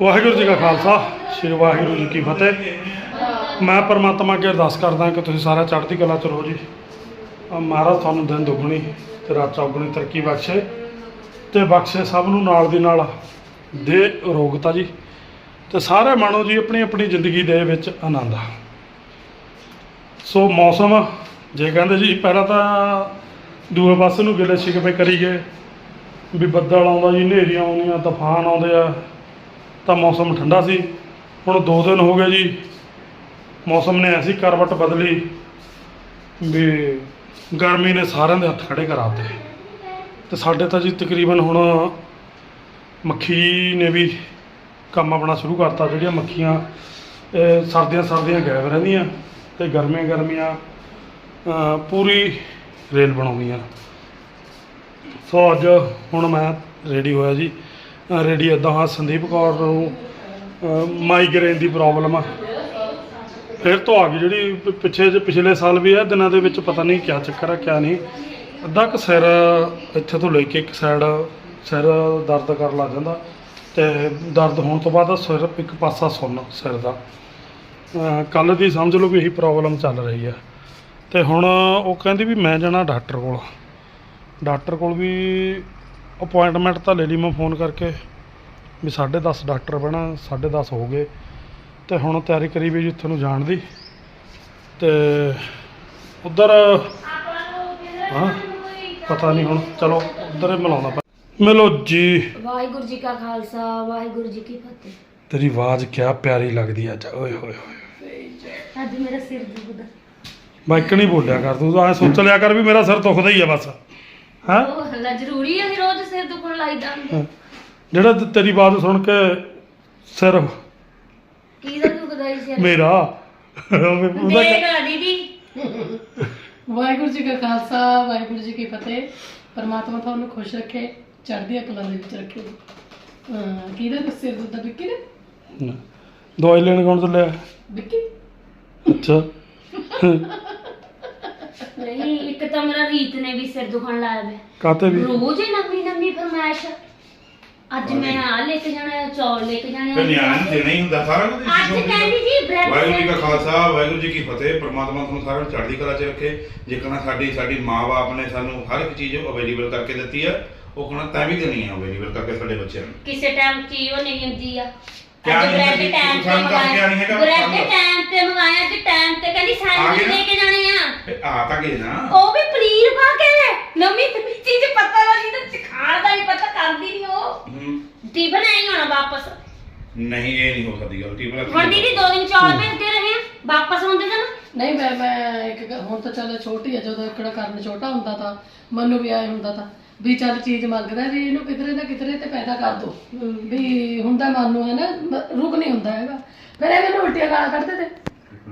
ਵਾਹਿਗੁਰੂ ਜੀ ਕਾ ਖਾਲਸਾ, ਸ੍ਰੀ ਵਾਹਿਗੁਰੂ ਜੀ ਕੀ ਫਤਿਹ। ਮੈਂ ਪਰਮਾਤਮਾ ਅੱਗੇ ਅਰਦਾਸ ਕਰਦਾ ਕਿ ਤੁਸੀਂ ਸਾਰਾ ਚੜ੍ਹਦੀ ਕਲਾ ਚ ਰਹੋ ਜੀ। ਮਹਾਰਾਜ ਤੁਹਾਨੂੰ ਦਿਨ ਦੁੱਗਣੀ ਤੇ ਰਾਤ ਚੌਗੁਣੀ ਤਰੱਕੀ ਬਖਸ਼ੇ ਤੇ ਬਖਸ਼ੇ ਸਭ ਨੂੰ ਨਾਲ ਦੀ ਨਾਲ ਦੇ ਰੋਗਤਾ ਜੀ ਤੇ ਸਾਰੇ ਮਾਣੋ ਜੀ ਆਪਣੀ ਆਪਣੀ ਜ਼ਿੰਦਗੀ ਦੇ ਵਿੱਚ ਆਨੰਦ ਸੋ ਮੌਸਮ, ਜੇ ਕਹਿੰਦੇ ਜੀ ਪਹਿਲਾਂ ਤਾਂ ਦੂਏ ਪਾਸੇ ਨੂੰ ਗਿੱਲੇ ਸ਼ਿਕਵੇ ਕਰੀ ਗਏ, ਵੀ ਬੱਦਲ ਆਉਂਦਾ ਜੀ ਹਨੇਰੀਆਂ ਆਉਂਦੀਆਂ ਤੂਫਾਨ ਆਉਂਦੇ ਆ। ਤਾਂ ਮੌਸਮ ਠੰਡਾ ਸੀ। ਹੁਣ 2 ਦਿਨ ਹੋ ਗਏ ਜੀ। ਮੌਸਮ ਨੇ ਐਸੀ ਕਰਵਟ ਬਦਲੀ ਵੀ ਗਰਮੀ ਨੇ ਸਾਰਿਆਂ ਦੇ ਹੱਥ ਖੜੇ ਕਰਾਤੇ। ਤੇ ਸਾਡੇ ਤਾਂ ਜੀ ਤਕਰੀਬਨ ਹੁਣ ਮੱਖੀ ਨੇ ਵੀ ਕੰਮ ਆਪਣਾ ਸ਼ੁਰੂ ਕਰਤਾ, ਜਿਹੜੀਆਂ ਮੱਖੀਆਂ ਸਰਦੀਆਂ ਸਰਦੀਆਂ ਗਾਇਬ ਰਹਿੰਦੀਆਂ ਤੇ ਗਰਮੀਆਂ ਗਰਮੀਆਂ ਪੂਰੀ ਰੇਲ ਬਣਾਉਂਦੀਆਂ। ਸੋ ਅੱਜ ਹੁਣ ਮੈਂ ਰੈਡੀ ਹੋਇਆ ਜੀ। ਰੈਡੀ ਇਦਾਂ ਹਾਂ, ਸੰਦੀਪ ਕੌਰ ਨੂੰ ਮਾਈਗ੍ਰੇਨ ਦੀ ਪ੍ਰੋਬਲਮ ਆ। ਫਿਰ ਤੋਂ ਆ ਗਈ ਜਿਹੜੀ ਪਿੱਛੇ ਜੇ ਪਿਛਲੇ ਸਾਲ ਵੀ ਆ ਦਿਨਾਂ ਦੇ ਵਿੱਚ ਪਤਾ ਨਹੀਂ ਕਿਆ ਚੱਕਰ ਆ, ਕਿਆ ਨਹੀਂ। ਅੱਧਾ ਕੁ ਸਿਰ ਇੱਥੇ ਤੋਂ ਲੈ ਕੇ ਇੱਕ ਸਾਈਡ ਸਿਰ ਦਰਦ ਕਰਨ ਲੱਗ ਜਾਂਦਾ ਤੇ ਦਰਦ ਹੋਣ ਤੋਂ ਬਾਅਦ ਸਿਰ ਇੱਕ ਪਾਸਾ ਸੁੰਨ ਸਿਰ ਦਾ। ਕੱਲ ਦੀ ਸਮਝ ਲਓ ਵੀ ਇਹੀ ਪ੍ਰੋਬਲਮ ਚੱਲ ਰਹੀ ਆ। ਤੇ ਹੁਣ ਉਹ ਕਹਿੰਦੀ ਵੀ ਮੈਂ ਜਾਣਾ ਡਾਕਟਰ ਕੋਲ। ਡਾਕਟਰ ਕੋਲ ਵੀ ਅਪਾਇੰਟਮੈਂਟ ਤਾਂ ਲੈ ਲਈ ਮੈਂ ਫੋਨ ਕਰਕੇ ਵੀ 10:30 ਡਾਕਟਰ ਬਣਾ 10:30 ਹੋ ਗਏ। ਤੇ ਹੁਣ ਤਿਆਰੀ ਕਰੀ ਵੀ ਜੀ ਉੱਥੇ ਨੂੰ ਜਾਣ ਦੀ। ਤੇ ਉਧਰ ਹਾਂ ਪਤਾ ਨਹੀਂ ਹੁਣ ਚਲੋ ਉਧਰ ਮਿਲਾਉਣਾ ਮਿਲੋ ਜੀ। ਵਾਹਿਗੁਰੂ ਜੀ ਕਾ ਖਾਲਸਾ ਵਾਹਿਗੁਰੂ ਜੀ ਕੀ ਫਤਿਹ। ਤੇਰੀ ਆਵਾਜ਼ ਕਿਆ ਪਿਆਰੀ ਲੱਗਦੀ ਅੱਜ ਓਏ ਹੋਏ ਹੋਏ। ਅੱਜ ਮੇਰਾ ਸਿਰ ਦੁਖਦਾ। ਬਾਈਕ ਨਹੀਂ ਬੋਲਿਆ ਕਰ ਤੂੰ ਐ ਸੋਚ ਲਿਆ ਕਰ ਵੀ ਮੇਰਾ ਸਿਰ ਦੁਖਦਾ ਹੀ ਆ ਬਸ। ਹਾਂ? ਉਹ ਹੱਲਾ ਜ਼ਰੂਰੀ ਹੈ ਕਿ ਰੋਜ਼ ਸਿਰ ਦੁਖਣ ਲਾਈਦਾ ਹੁੰਦਾ ਜਿਹੜਾ ਤੇ- ਤੇਰੀ ਆਵਾਜ਼ ਸੁਣ ਕੇ ਸਿਰ ਕੀ ਦਾ ਦੁਖਦਾ ਹੀ ਸਿਰ? ਮੇਰਾ? ਉਹਦਾ ਦੇਖ ਲੈ ਦੀਦੀ ਵਾਹਿਗੁਰੂ ਜੀ ਕਾ ਖਾਲਸਾ ਵਾਹਿਗੁਰੂ ਜੀ ਕੀ ਫਤਿਹ। ਪਰਮਾਤਮਾ ਤੁਹਾਨੂੰ ਖੁਸ਼ ਰੱਖੇ ਚੜ੍ਹਦੀਆਂ ਕਲਾਂ ਦੇ ਵਿੱਚ ਰੱਖੇ। ਅਹ ਕਿਹਦਾ ਕੁਛ ਸਿਰ ਦੁੱਦਾ ਵਿੱਕੀ ਨੇ। ਦਵਾਈ ਲੈਣ ਕੌਣ ਚੱਲਿਆ ਵਿੱਕੀ। ਅੱਛਾ। ਨਹੀਂ ਇੱਕ ਤਾਂ ਮੇਰਾ ਰੀਤ ਨੇ ਵੀ ਸਿਰ ਦੁਖਣ ਲਾਇਆ ਵੇ। ਕਾਤੇ ਵੀ? ਰੋਜ਼ ਹੀ ਨਵੀਂ ਨਵੀਂ ਫਰਮਾਇਸ਼। ਅੱਜ ਮੈਂ ਆ ਲੈ ਕੇ ਜਾਣਾ ਚੌਲ ਲੈ ਕੇ ਜਾਣੇ ਤੇ ਨਿਆਣੇ ਨੂੰ ਦੇਣਾ ਹੀ ਹੁੰਦਾ ਸਾਰਾ ਕੁਝ ਅੱਜ ਕਹਿੰਦੀ ਜੀ ਬ੍ਰੈਡ ਵਾਹਿਗੁਰੂ ਜੀ ਕਾ ਖਾਲਸਾ ਵਾਹਿਗੁਰੂ ਜੀ ਕੀ ਫਤਿਹ। ਪ੍ਰਮਾਤਮਾ ਤੁਹਾਨੂੰ ਸਾਰਿਆਂ ਨੂੰ ਚੜ੍ਹਦੀ ਕਲਾ 'ਚ ਰੱਖੇ। ਜੇਕਰ ਸਾਡੀ ਸਾਡੀ ਮਾਂ-ਬਾਪ ਨੇ ਸਾਨੂੰ ਹਰ ਇੱਕ ਚੀਜ਼ ਅਵੇਲੇਬਲ ਕਰਕੇ ਦਿੱਤੀ ਆ ਉਹ ਕਹਣਾ ਤਾਂ ਵੀ ਦੇਣੀ ਆ ਅਵੇਲੇਬਲ ਕਰਕੇ ਸਾਡੇ ਬੱਚਿਆਂ ਨੂੰ। ਕਿਸੇ ਟਾਈਮ ਚੀਜ਼ ਉਹ ਨਹੀਂ ਹੁੰਦੀ ਆ। ਕਿਆ ਅੱਜ ਨਹੀਂ ਬ੍ਰੈਡ ਹੁੰਦੀ? ਟਾਈਮ ਤੇ ਸਾਨੂੰ ਤਾਂ ਕਿਆ ਨਹੀਂ ਹੈਗਾ, ਮੰਗਾਇਆ ਬ੍ਰੈਡ ਸਾਨੂੰ। ਟਾਈਮ ਤੇ ਮੰਗਾਇਆ ਕਿ ਟਾਈਮ ਤੇ ਕਹਿੰਦੀ ਆ ਸੈਂਡਵਿਚ ਗਏ ਨਾ? ਲੈ ਕੇ ਜਾਣੇ ਆ। ਫਿਰ ਆ ਤਾਂ ਗਏ ਨਾ। ਉਹ ਵੀ ਪਨੀਰ ਪਾ ਕੇ ਨਵੀਂ ਨਵੀਂ ਚੀਜ਼ ਪਤਾ ਲੱਗੀ ਤਾਂ ਖਾਣ ਦਾ ਵੀ ਪਤਾ ਕਰਦੀ ਨਹੀਂ ਉਹ। ਹਮ, ਟਿਫਨ ਆਈ ਹੋਣਾ ਵਾਪਸ। ਨਹੀਂ ਇਹ ਨਹੀਂ ਹੋ ਸਕਦੀ ਗੱਲ ਟੀਮ ਹੁਣ ਦੀਦੀ ਦੋ ਦਿਨ ਚੌਲ ਭੇਜਦੇ ਰਹੇ ਆ ਵਾਪਸ ਹੁੰਦੇ ਜਨ ਨਹੀਂ ਮੈਂ ਮੈਂ ਇੱਕ ਗੱਲ- ਹੁਣ ਤਾਂ ਚੱਲ ਛੋਟੀ ਆ ਜਦੋਂ ਇਕੜਾ ਕਰਨ ਛੋਟਾ ਹੁੰਦਾ ਤਾਂ ਮੈਨੂੰ ਵੀ ਆਏ ਹੁੰਦਾ ਤਾਂ। ਵੀ ਚੱਲ ਚੀਜ਼ ਮੰਗਦਾ, ਵੀ ਇਹਨੂੰ ਕਿਧਰੇ ਨਾ ਕਿਧਰੇ ਤੇ ਪੈਦਾ ਕਰ ਦੋ। ਵੀ ਹੁੰਦਾ ਮਨ ਨੂੰ ਹੈ ਨਾ ਰੁਕ ਨਹੀਂ ਹੁੰਦਾ ਹੈਗਾ। ਫਿਰ ਇਹ ਮੈਨੂੰ ਉਲਟੀਆਂ ਗਾਲਾਂ ਕੱਢਦੇ ਤੇ।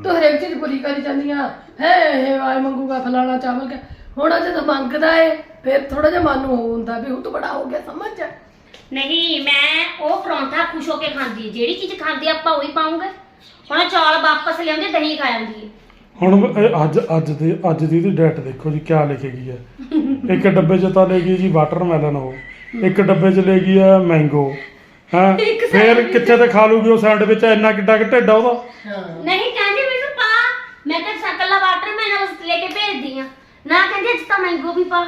ਤੂੰ ਹਰੇਕ ਚੀਜ਼ ਪੂਰੀ ਕਰੀ ਜਾਂਦੀ ਹੈ, ਇਹ ਆਏ ਮੰਗੂਗਾ ਫਲਾਣਾ ਚਾਵਲ ਕੇ। ਹੁਣ ਜਦੋਂ ਮੰਗਦਾ ਏ, ਫਿਰ ਥੋੜਾ ਜਿਹਾ ਮਨ ਨੂੰ ਉਹ ਹੁੰਦਾ ਵੀ ਹੁਣ ਤੂੰ ਬੜਾ ਹੋ ਗਿਆ, ਸਮਝ ਜਾ। ਨਹੀਂ, ਮੈਂ ਉਹ ਪਰੌਂਠਾ ਖੁਸ਼ ਹੋ ਕੇ ਖਾਂਦੀ ਜਿਹੜੀ ਚੀਜ਼ ਖਾਂਦੀ ਆਪਾਂ ਉਹੀ ਪਾਉਂਗੇ। ਹੁਣ ਚੌਲ ਵਾਪਸ ਲਿਆਉਂਦੇ, ਦਹੀਂ ਖਾ ਜਾਂਦੀ ਹੈ ਹੁਣ ਇਹ ਅੱਜ ਅੱਜ ਦੀ ਅੱਜ ਦੀ ਦੀ ਡੇਟ ਦੇਖੋ ਜੀ ਕਿਆ ਲਿਖੀ ਗਈ ਹੈ। ਇੱਕ ਡੱਬੇ 'ਚ ਤਾਂ ਲੈ ਗਈ ਜੀ ਵਾਟਰਮੈਲਨ ਉਹ ਇੱਕ ਡੱਬੇ 'ਚ ਲੈ ਗਈ ਹੈ ਮੈਂਗੋ ਹਾਂ? ਇੱਕ ਫਿਰ ਕਿੱਥੇ ਤੇ ਖਾ ਲੂਗੀ ਉਹ ਸੈਂਡਵਿਚ ਇੰਨਾ ਕਿੱਡਾ ਕਿ ਢਿੱਡ ਆ ਉਹਦਾ। ਹਾਂ। ਨਹੀਂ ਕਹਿੰਦੀ ਮੈਨੂੰ ਪਾ। ਮੈਂ ਤਾਂ ਸਕਲਾ ਵਾਟਰ ਮੈਂ ਉਸ ਲੈ ਕੇ ਭੇਜਦੀ ਆ ਨਾ ਕਹਿੰਦੀ ਅੱਜ ਤਾਂ ਮੈਂਗੋ ਵੀ ਪਾ।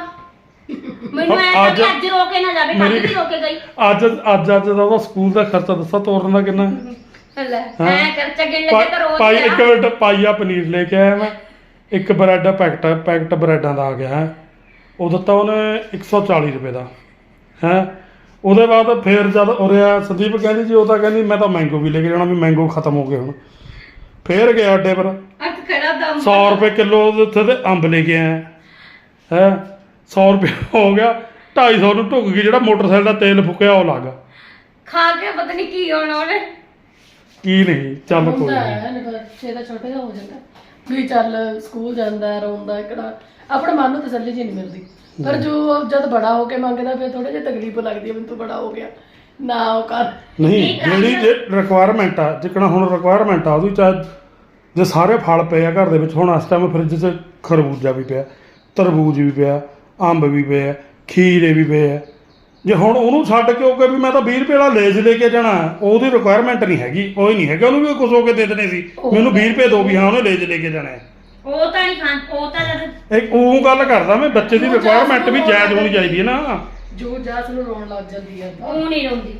ਮੈਨੂੰ ਐ ਅੱਜ- ਰੋ ਕੇ ਨਾ ਜਾਵੇ ਕੱਲ ਮੇਰੀ- ਵੀ ਰੋ ਕੇ ਗਈ। ਅੱਜ ਅੱਜ ਅੱਜ ਦਾ ਉਹਦਾ ਸਕੂਲ ਦਾ ਖਰਚਾ ਦੱਸਾ ਤੋਰਨ ਦਾ ਕਿੰਨਾ? ਹੈ? ਲੈ। ਐ ਕਰ ਚੱਗਣ ਲੱਗੇ ਤਾਂ ਰੋਜ਼ ਪਾਈ ਆ। ਇੱਕ ਮਿੰਟ ਪਾਈਆ ਪਨੀਰ ਲੈ ਕੇ ਆਇਆ ਮੈਂ। ਇੱਕ ਬ੍ਰੈਡ ਪੈਕਟ ਪੈਕਟ ਬ੍ਰੈਡਾਂ ਦਾ ਆ ਗਿਆ ਹੈ। ਉਹ ਦਿੱਤਾ ਉਹਨੇ 140 ਰੁਪਏ ਦਾ ਹੈ। ਉਹਦੇ ਬਾਅਦ ਫੇਰ ਜਦ ਉਰਿਆ ਸੰਦੀਪ ਕਹਿੰਦੀ ਜੀ ਉਹ ਤਾਂ ਕਹਿੰਦੀ ਮੈਂ ਤਾਂ ਮੈਂਗੋ ਵੀ ਲੈ ਕੇ ਜਾਣਾ ਵੀ ਮੈਂਗੋ ਖਤਮ ਹੋ ਗਏ ਹੁਣ। ਫੇਰ ਗਿਆ ਅੱਡੇ ਪਰ। ਅੱਖ ਖੜਾ ਦਮ 100 ਰੁਪਏ ਕਿਲੋ ਉੱਥੇ ਤੇ ਅੰਬ ਲੈ ਕੇ ਆਇਆ। ਹੈ 100 ਰੁਪਏ ਹੋ ਗਿਆ। 250 ਨੂੰ ਢੁੱਕ ਗਈ ਜਿਹੜਾ ਮੋਟਰਸਾਈਕਲ ਦਾ ਤੇਲ ਫੁਕਿਆ ਉਹ ਲੱਗਾ ਖਾ ਕੇ ਪਤਾ ਨਹੀਂ ਕੀ ਹੋਣਾ ਉਹਨੇ। ਕੀ ਨਹੀਂ ਚੱਲ ਕੋਈ ਹੁੰਦਾ ਨਹੀਂ। ਹੈ ਨਾ ਬੱਚੇ ਦਾ ਛੋਟਾ ਜਿਹਾ ਹੋ ਜਾਂਦਾ। ਵੀ ਚੱਲ ਸਕੂਲ ਜਾਂਦਾ ਰੋਂਦਾ ਇਕੜਾ ਆਪਣੇ ਮਨ ਨੂੰ ਤਸੱਲੀ ਜੀ ਨਹੀਂ ਮਿਲਦੀ। ਪਰ ਜੋ ਜਦ ਬੜਾ ਹੋ ਕੇ ਮੰਗਦਾ ਫਿਰ ਥੋੜਾ ਜਿਹਾ ਤਕਲੀਫ ਲੱਗਦੀ ਹੈ ਵੀ ਤੂੰ ਬੜਾ ਹੋ ਗਿਆ। ਨਾ ਉਹ ਕਰ। ਨਹੀਂ ਜਿਹੜੀ ਜੇ ਰਿਕੁਆਇਰਮੈਂਟ ਆ ਜਿਕਣਾ ਹੁਣ ਰਿਕੁਆਇਰਮੈਂਟ ਆ ਉਹਦੀ ਚਾਹ ਜੇ ਸਾਰੇ ਫਲ ਪਏ ਆ ਘਰ ਦੇ ਵਿੱਚ ਹੁਣ ਇਸ ਟਾਈਮ ਫ੍ਰਿਜ 'ਚ ਖਰਬੂਜਾ ਵੀ ਪਿਆ ਤਰਬੂਜ ਵੀ ਪਿਆ ਅੰਬ ਵੀ ਪਿਆ ਖੀਰੇ ਵੀ ਪਏ ਆ। ਜੇ ਹੁਣ ਉਹਨੂੰ ਛੱਡ ਕੇ ਉਹ ਕਹੇ ਵੀ ਮੈਂ ਤਾਂ 20 ਰੁਪਏ ਵਾਲਾ ਲੇਜ ਲੈ ਕੇ ਜਾਣਾ ਉਹਦੀ ਰਿਕੁਆਇਰਮੈਂਟ ਨਹੀਂ ਹੈਗੀ ਉਹ ਹੀ ਨਹੀਂ ਹੈਗਾ ਉਹਨੂੰ ਵੀ ਕੁਝ ਹੋ ਕੇ ਦੇ ਦੇਣੇ ਸੀ। ਮੈਨੂੰ 20 ਰੁਪਏ ਦੋ ਵੀ ਹਾਂ ਉਹਨੇ ਲੇਜ ਲੈ ਕੇ ਜਾਣਾ ਹੈ। ਉਹ ਤਾਂ ਨਹੀਂ ਖਾਂ ਉਹ ਤਾਂ ਜਦ ਇੱਕ ਉਹ ਗੱਲ ਕਰਦਾ ਮੈਂ ਬੱਚੇ ਦੀ ਰਿਕੁਆਇਰਮੈਂਟ ਵੀ ਜਾਇਜ਼ ਹੋਣੀ ਚਾਹੀਦੀ ਹੈ ਨਾ। ਜੋ ਜਾਸ ਨੂੰ ਰੋਣ ਲੱਗ ਜਾਂਦੀ ਹੈ ਉਹ ਨਹੀਂ ਰੋਂਦੀ।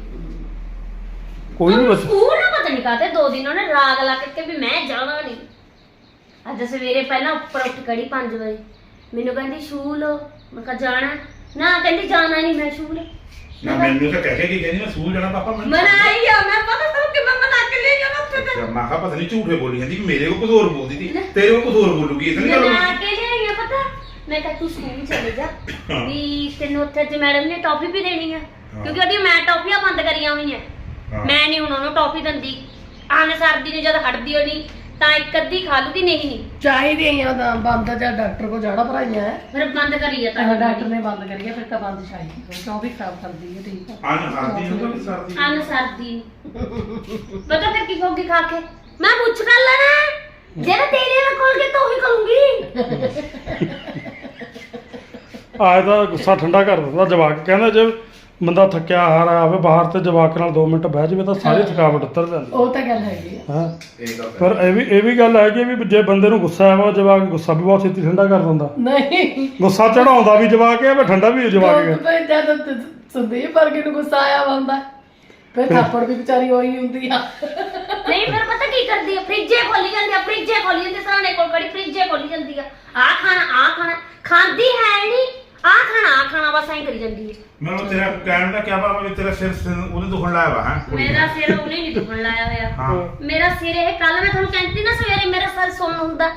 ਕੋਈ ਵੀ ਬੱਚਾ ਸਕੂਲ ਨਾ ਪਤਾ ਨਹੀਂ ਕਾਤੇ ਦੋ ਦਿਨ ਉਹਨੇ ਰਾਗ ਲਾ ਕੇ ਕਿ ਵੀ ਮੈਂ ਜਾਣਾ ਨਹੀਂ ਅੱਜ ਸਵੇਰੇ ਪਹਿਲਾਂ ਉੱਪਰ ਉੱਠ ਖੜੀ 5 ਵਜੇ। ਮੈਨੂੰ ਕਹਿੰਦੀ ਸ਼ੂਲ ਮੈਂ ਕਿਹਾ ਜਾਣਾ ਨਾ ਕਹਿੰਦੀ ਜਾਣਾ ਨਹੀਂ ਮੈਂ ਸ਼ੂਲ ਨਾ ਮੈਨੂੰ ਤਾਂ ਕਹਿ ਕੇ ਗਈ ਕਹਿੰਦੀ ਮੈਂ ਸਕੂਲ ਜਾਣਾ ਪਾਪਾ ਮੈਂ ਮਨਾਈ ਆ ਮੈਂ ਪਤਾ ਸਭ ਕਿ ਮੈਂ ਮਨਾ ਕੇ ਲੈ ਜਾਣਾ ਉੱਥੇ ਤੇ। ਮੈਂ ਕਿਹਾ ਪਤਾ ਨਹੀਂ ਝੂਠੇ ਬੋਲੀ ਜਾਂਦੀ ਵੀ ਮੇਰੇ ਕੋਲ ਕੁਝ ਹੋਰ ਬੋਲਦੀ ਸੀ ਤੇਰੇ ਕੋਲ ਕੁਝ ਹੋਰ ਬੋਲੂਗੀ ਇਸ ਨਹੀਂ ਗੱਲ। ਮਨਾ ਕੇ ਲਿਆਈ ਆ ਪਤਾ? ਮੈਂ ਕਿਹਾ ਤੂੰ ਸਕੂਲ ਚਲੇ ਜਾ ਵੀ ਤੈਨੂੰ ਉੱਥੇ ਤੇ ਮੈਡਮ ਨੇ ਟੌਫੀ ਵੀ ਦੇਣੀ ਆ। ਕਿਉਂਕਿ ਉਹਦੀ ਮੈਂ ਟੌਫੀਆਂ ਬੰਦ ਕਰੀਆਂ ਹੋਈਆਂ। ਹਾਂ। ਮੈਂ ਨਹੀਂ ਹੁਣ ਉਹਨੂੰ ਟੌਫੀ ਦਿੰਦੀ। ਆਨੇ ਸਰਦੀ ਨੂੰ ਜਦ ਹਟਦੀ ਹੋਣੀ ਤਾਂ ਇੱਕ ਅੱਧੀ ਖਾ ਲੂਗੀ ਨਹੀਂ। ਨਹੀਂ ਚਾਹੀਦੀ ਆ ਤਾਂ ਬੰਦ ਜਾਂ ਡਾਕਟਰ ਕੋ ਜਾਣਾ ਭਰਾਈਆਂ ਹੈ ਫਿਰ ਬੰਦ ਕਰੀ ਆ ਤਾਂ। ਡਾਕਟਰ ਨੇ ਬੰਦ ਕਰੀਏ ਫਿਰ ਤਾਂ ਬੰਦ ਚਾਹੀਦੀ ਕਿਉਂ ਵੀ ਖਰਾਬ ਕਰਦੀ ਹੈ ਠੀਕ ਆ? ਅਨ ਸਰਦੀ ਨੂੰ ਤਾਂ ਸਰਦੀ। ਆਨ ਸਰਦੀ। ਪਤਾ ਫਿਰ ਕੀ ਕਹੋਗੀ ਖਾ ਕੇ? ਮੈਂ ਪੁੱਛ ਕਰ ਲੈਣਾ ਜਿਹੜਾ ਤੇਰੇ ਨਾਲ ਖੋਲ ਕੇ ਤਾਂ ਉਹੀ ਕਰੂੰਗੀ ਆਏ ਤਾਂ ਗੁੱਸਾ ਠੰਡਾ ਕਰ ਦਿੰਦਾ ਜਵਾਕ। ਕਹਿੰਦਾ ਜੇ ਬੰਦਾ ਥੱਕਿਆ ਹਾਰਾ ਆਵੇ ਬਾਹਰ ਤੇ ਜਵਾਕ ਨਾਲ 2 ਮਿੰਟ ਬਹਿ ਜਾਵੇ ਤਾਂ ਸਾਰੀ ਥਕਾਵਟ ਉਤਰ ਜਾਂਦੀ ਉਹ ਤਾਂ ਗੱਲ ਹੈਗੀ ਆ। ਹਾਂ? ਇਹ ਗੱਲ ਪਰ ਇਹ ਵੀ ਇਹ ਵੀ ਗੱਲ ਹੈ ਕਿ ਵੀ ਜੇ ਬੰਦੇ ਨੂੰ ਗੁੱਸਾ ਆਵਾ ਜਵਾਕ ਗੁੱਸਾ ਵੀ ਬਹੁਤ ਛੇਤੀ ਠੰਡਾ ਕਰ ਦਿੰਦਾ। ਨਹੀਂ। ਗੁੱਸਾ ਚੜਾਉਂਦਾ ਵੀ ਜਵਾਕ ਹੈ ਪਰ ਠੰਡਾ ਵੀ ਜਵਾਕ ਹੈ ਫਿਰ ਜਦ ਸੰਦੀਪ ਵਰਗੇ ਨੂੰ ਗੁੱਸਾ ਆਇਆ ਹੁੰਦਾ ਫਿਰ ਥਾਪੜ ਵੀ ਵਿਚਾਰੀ ਹੋਈ ਹੁੰਦੀ ਆ। ਨਹੀਂ ਫਿਰ ਪਤਾ ਕੀ ਕਰਦੀ ਆ? ਫ੍ਰਿਜੇ ਖੋਲੀ ਜਾਂਦੀ ਆ ਫ੍ਰਿਜੇ ਖੋਲੀ ਜਾਂਦੀ ਸਰਾਣੇ ਕੋਲ ਕੜੀ ਫ੍ਰਿਜੇ ਖੋਲੀ ਜਾਂਦੀ ਆ। ਆ ਖਾਣਾ ਆ ਖਾਣਾ। ਖਾਂਦੀ ਹੈ ਨਹੀਂ ਆ ਖਾਣਾ ਆ ਖਾਣਾ ਬਸ ਐਂ ਕਰੀ ਜਾਂਦੀ ਹੈ ਮੈਨੂੰ ਤੇਰਾ ਕਹਿਣ ਦਾ ਕੀ ਭਾਵ ਹੈ ਤੇਰਾ ਸਿਰ ਸਿਰ ਉਹਨੇ ਦੁਖਣ ਲਾਇਆ ਵਾ ਹੈ ਮੇਰਾ ਸਿਰ ਉਹਨੇ ਨਹੀਂ ਦੁਖਣ ਲਾਇਆ ਹੋਇਆ। ਹਾਂ। ਮੇਰਾ ਸਿਰ ਇਹ ਕੱਲ ਮੈਂ ਤੁਹਾਨੂੰ ਕਹਿੰਦੀ ਨਾ ਸਵੇਰੇ ਮੇਰਾ ਸਿਰ ਸੁੰਨ ਹੁੰਦਾ।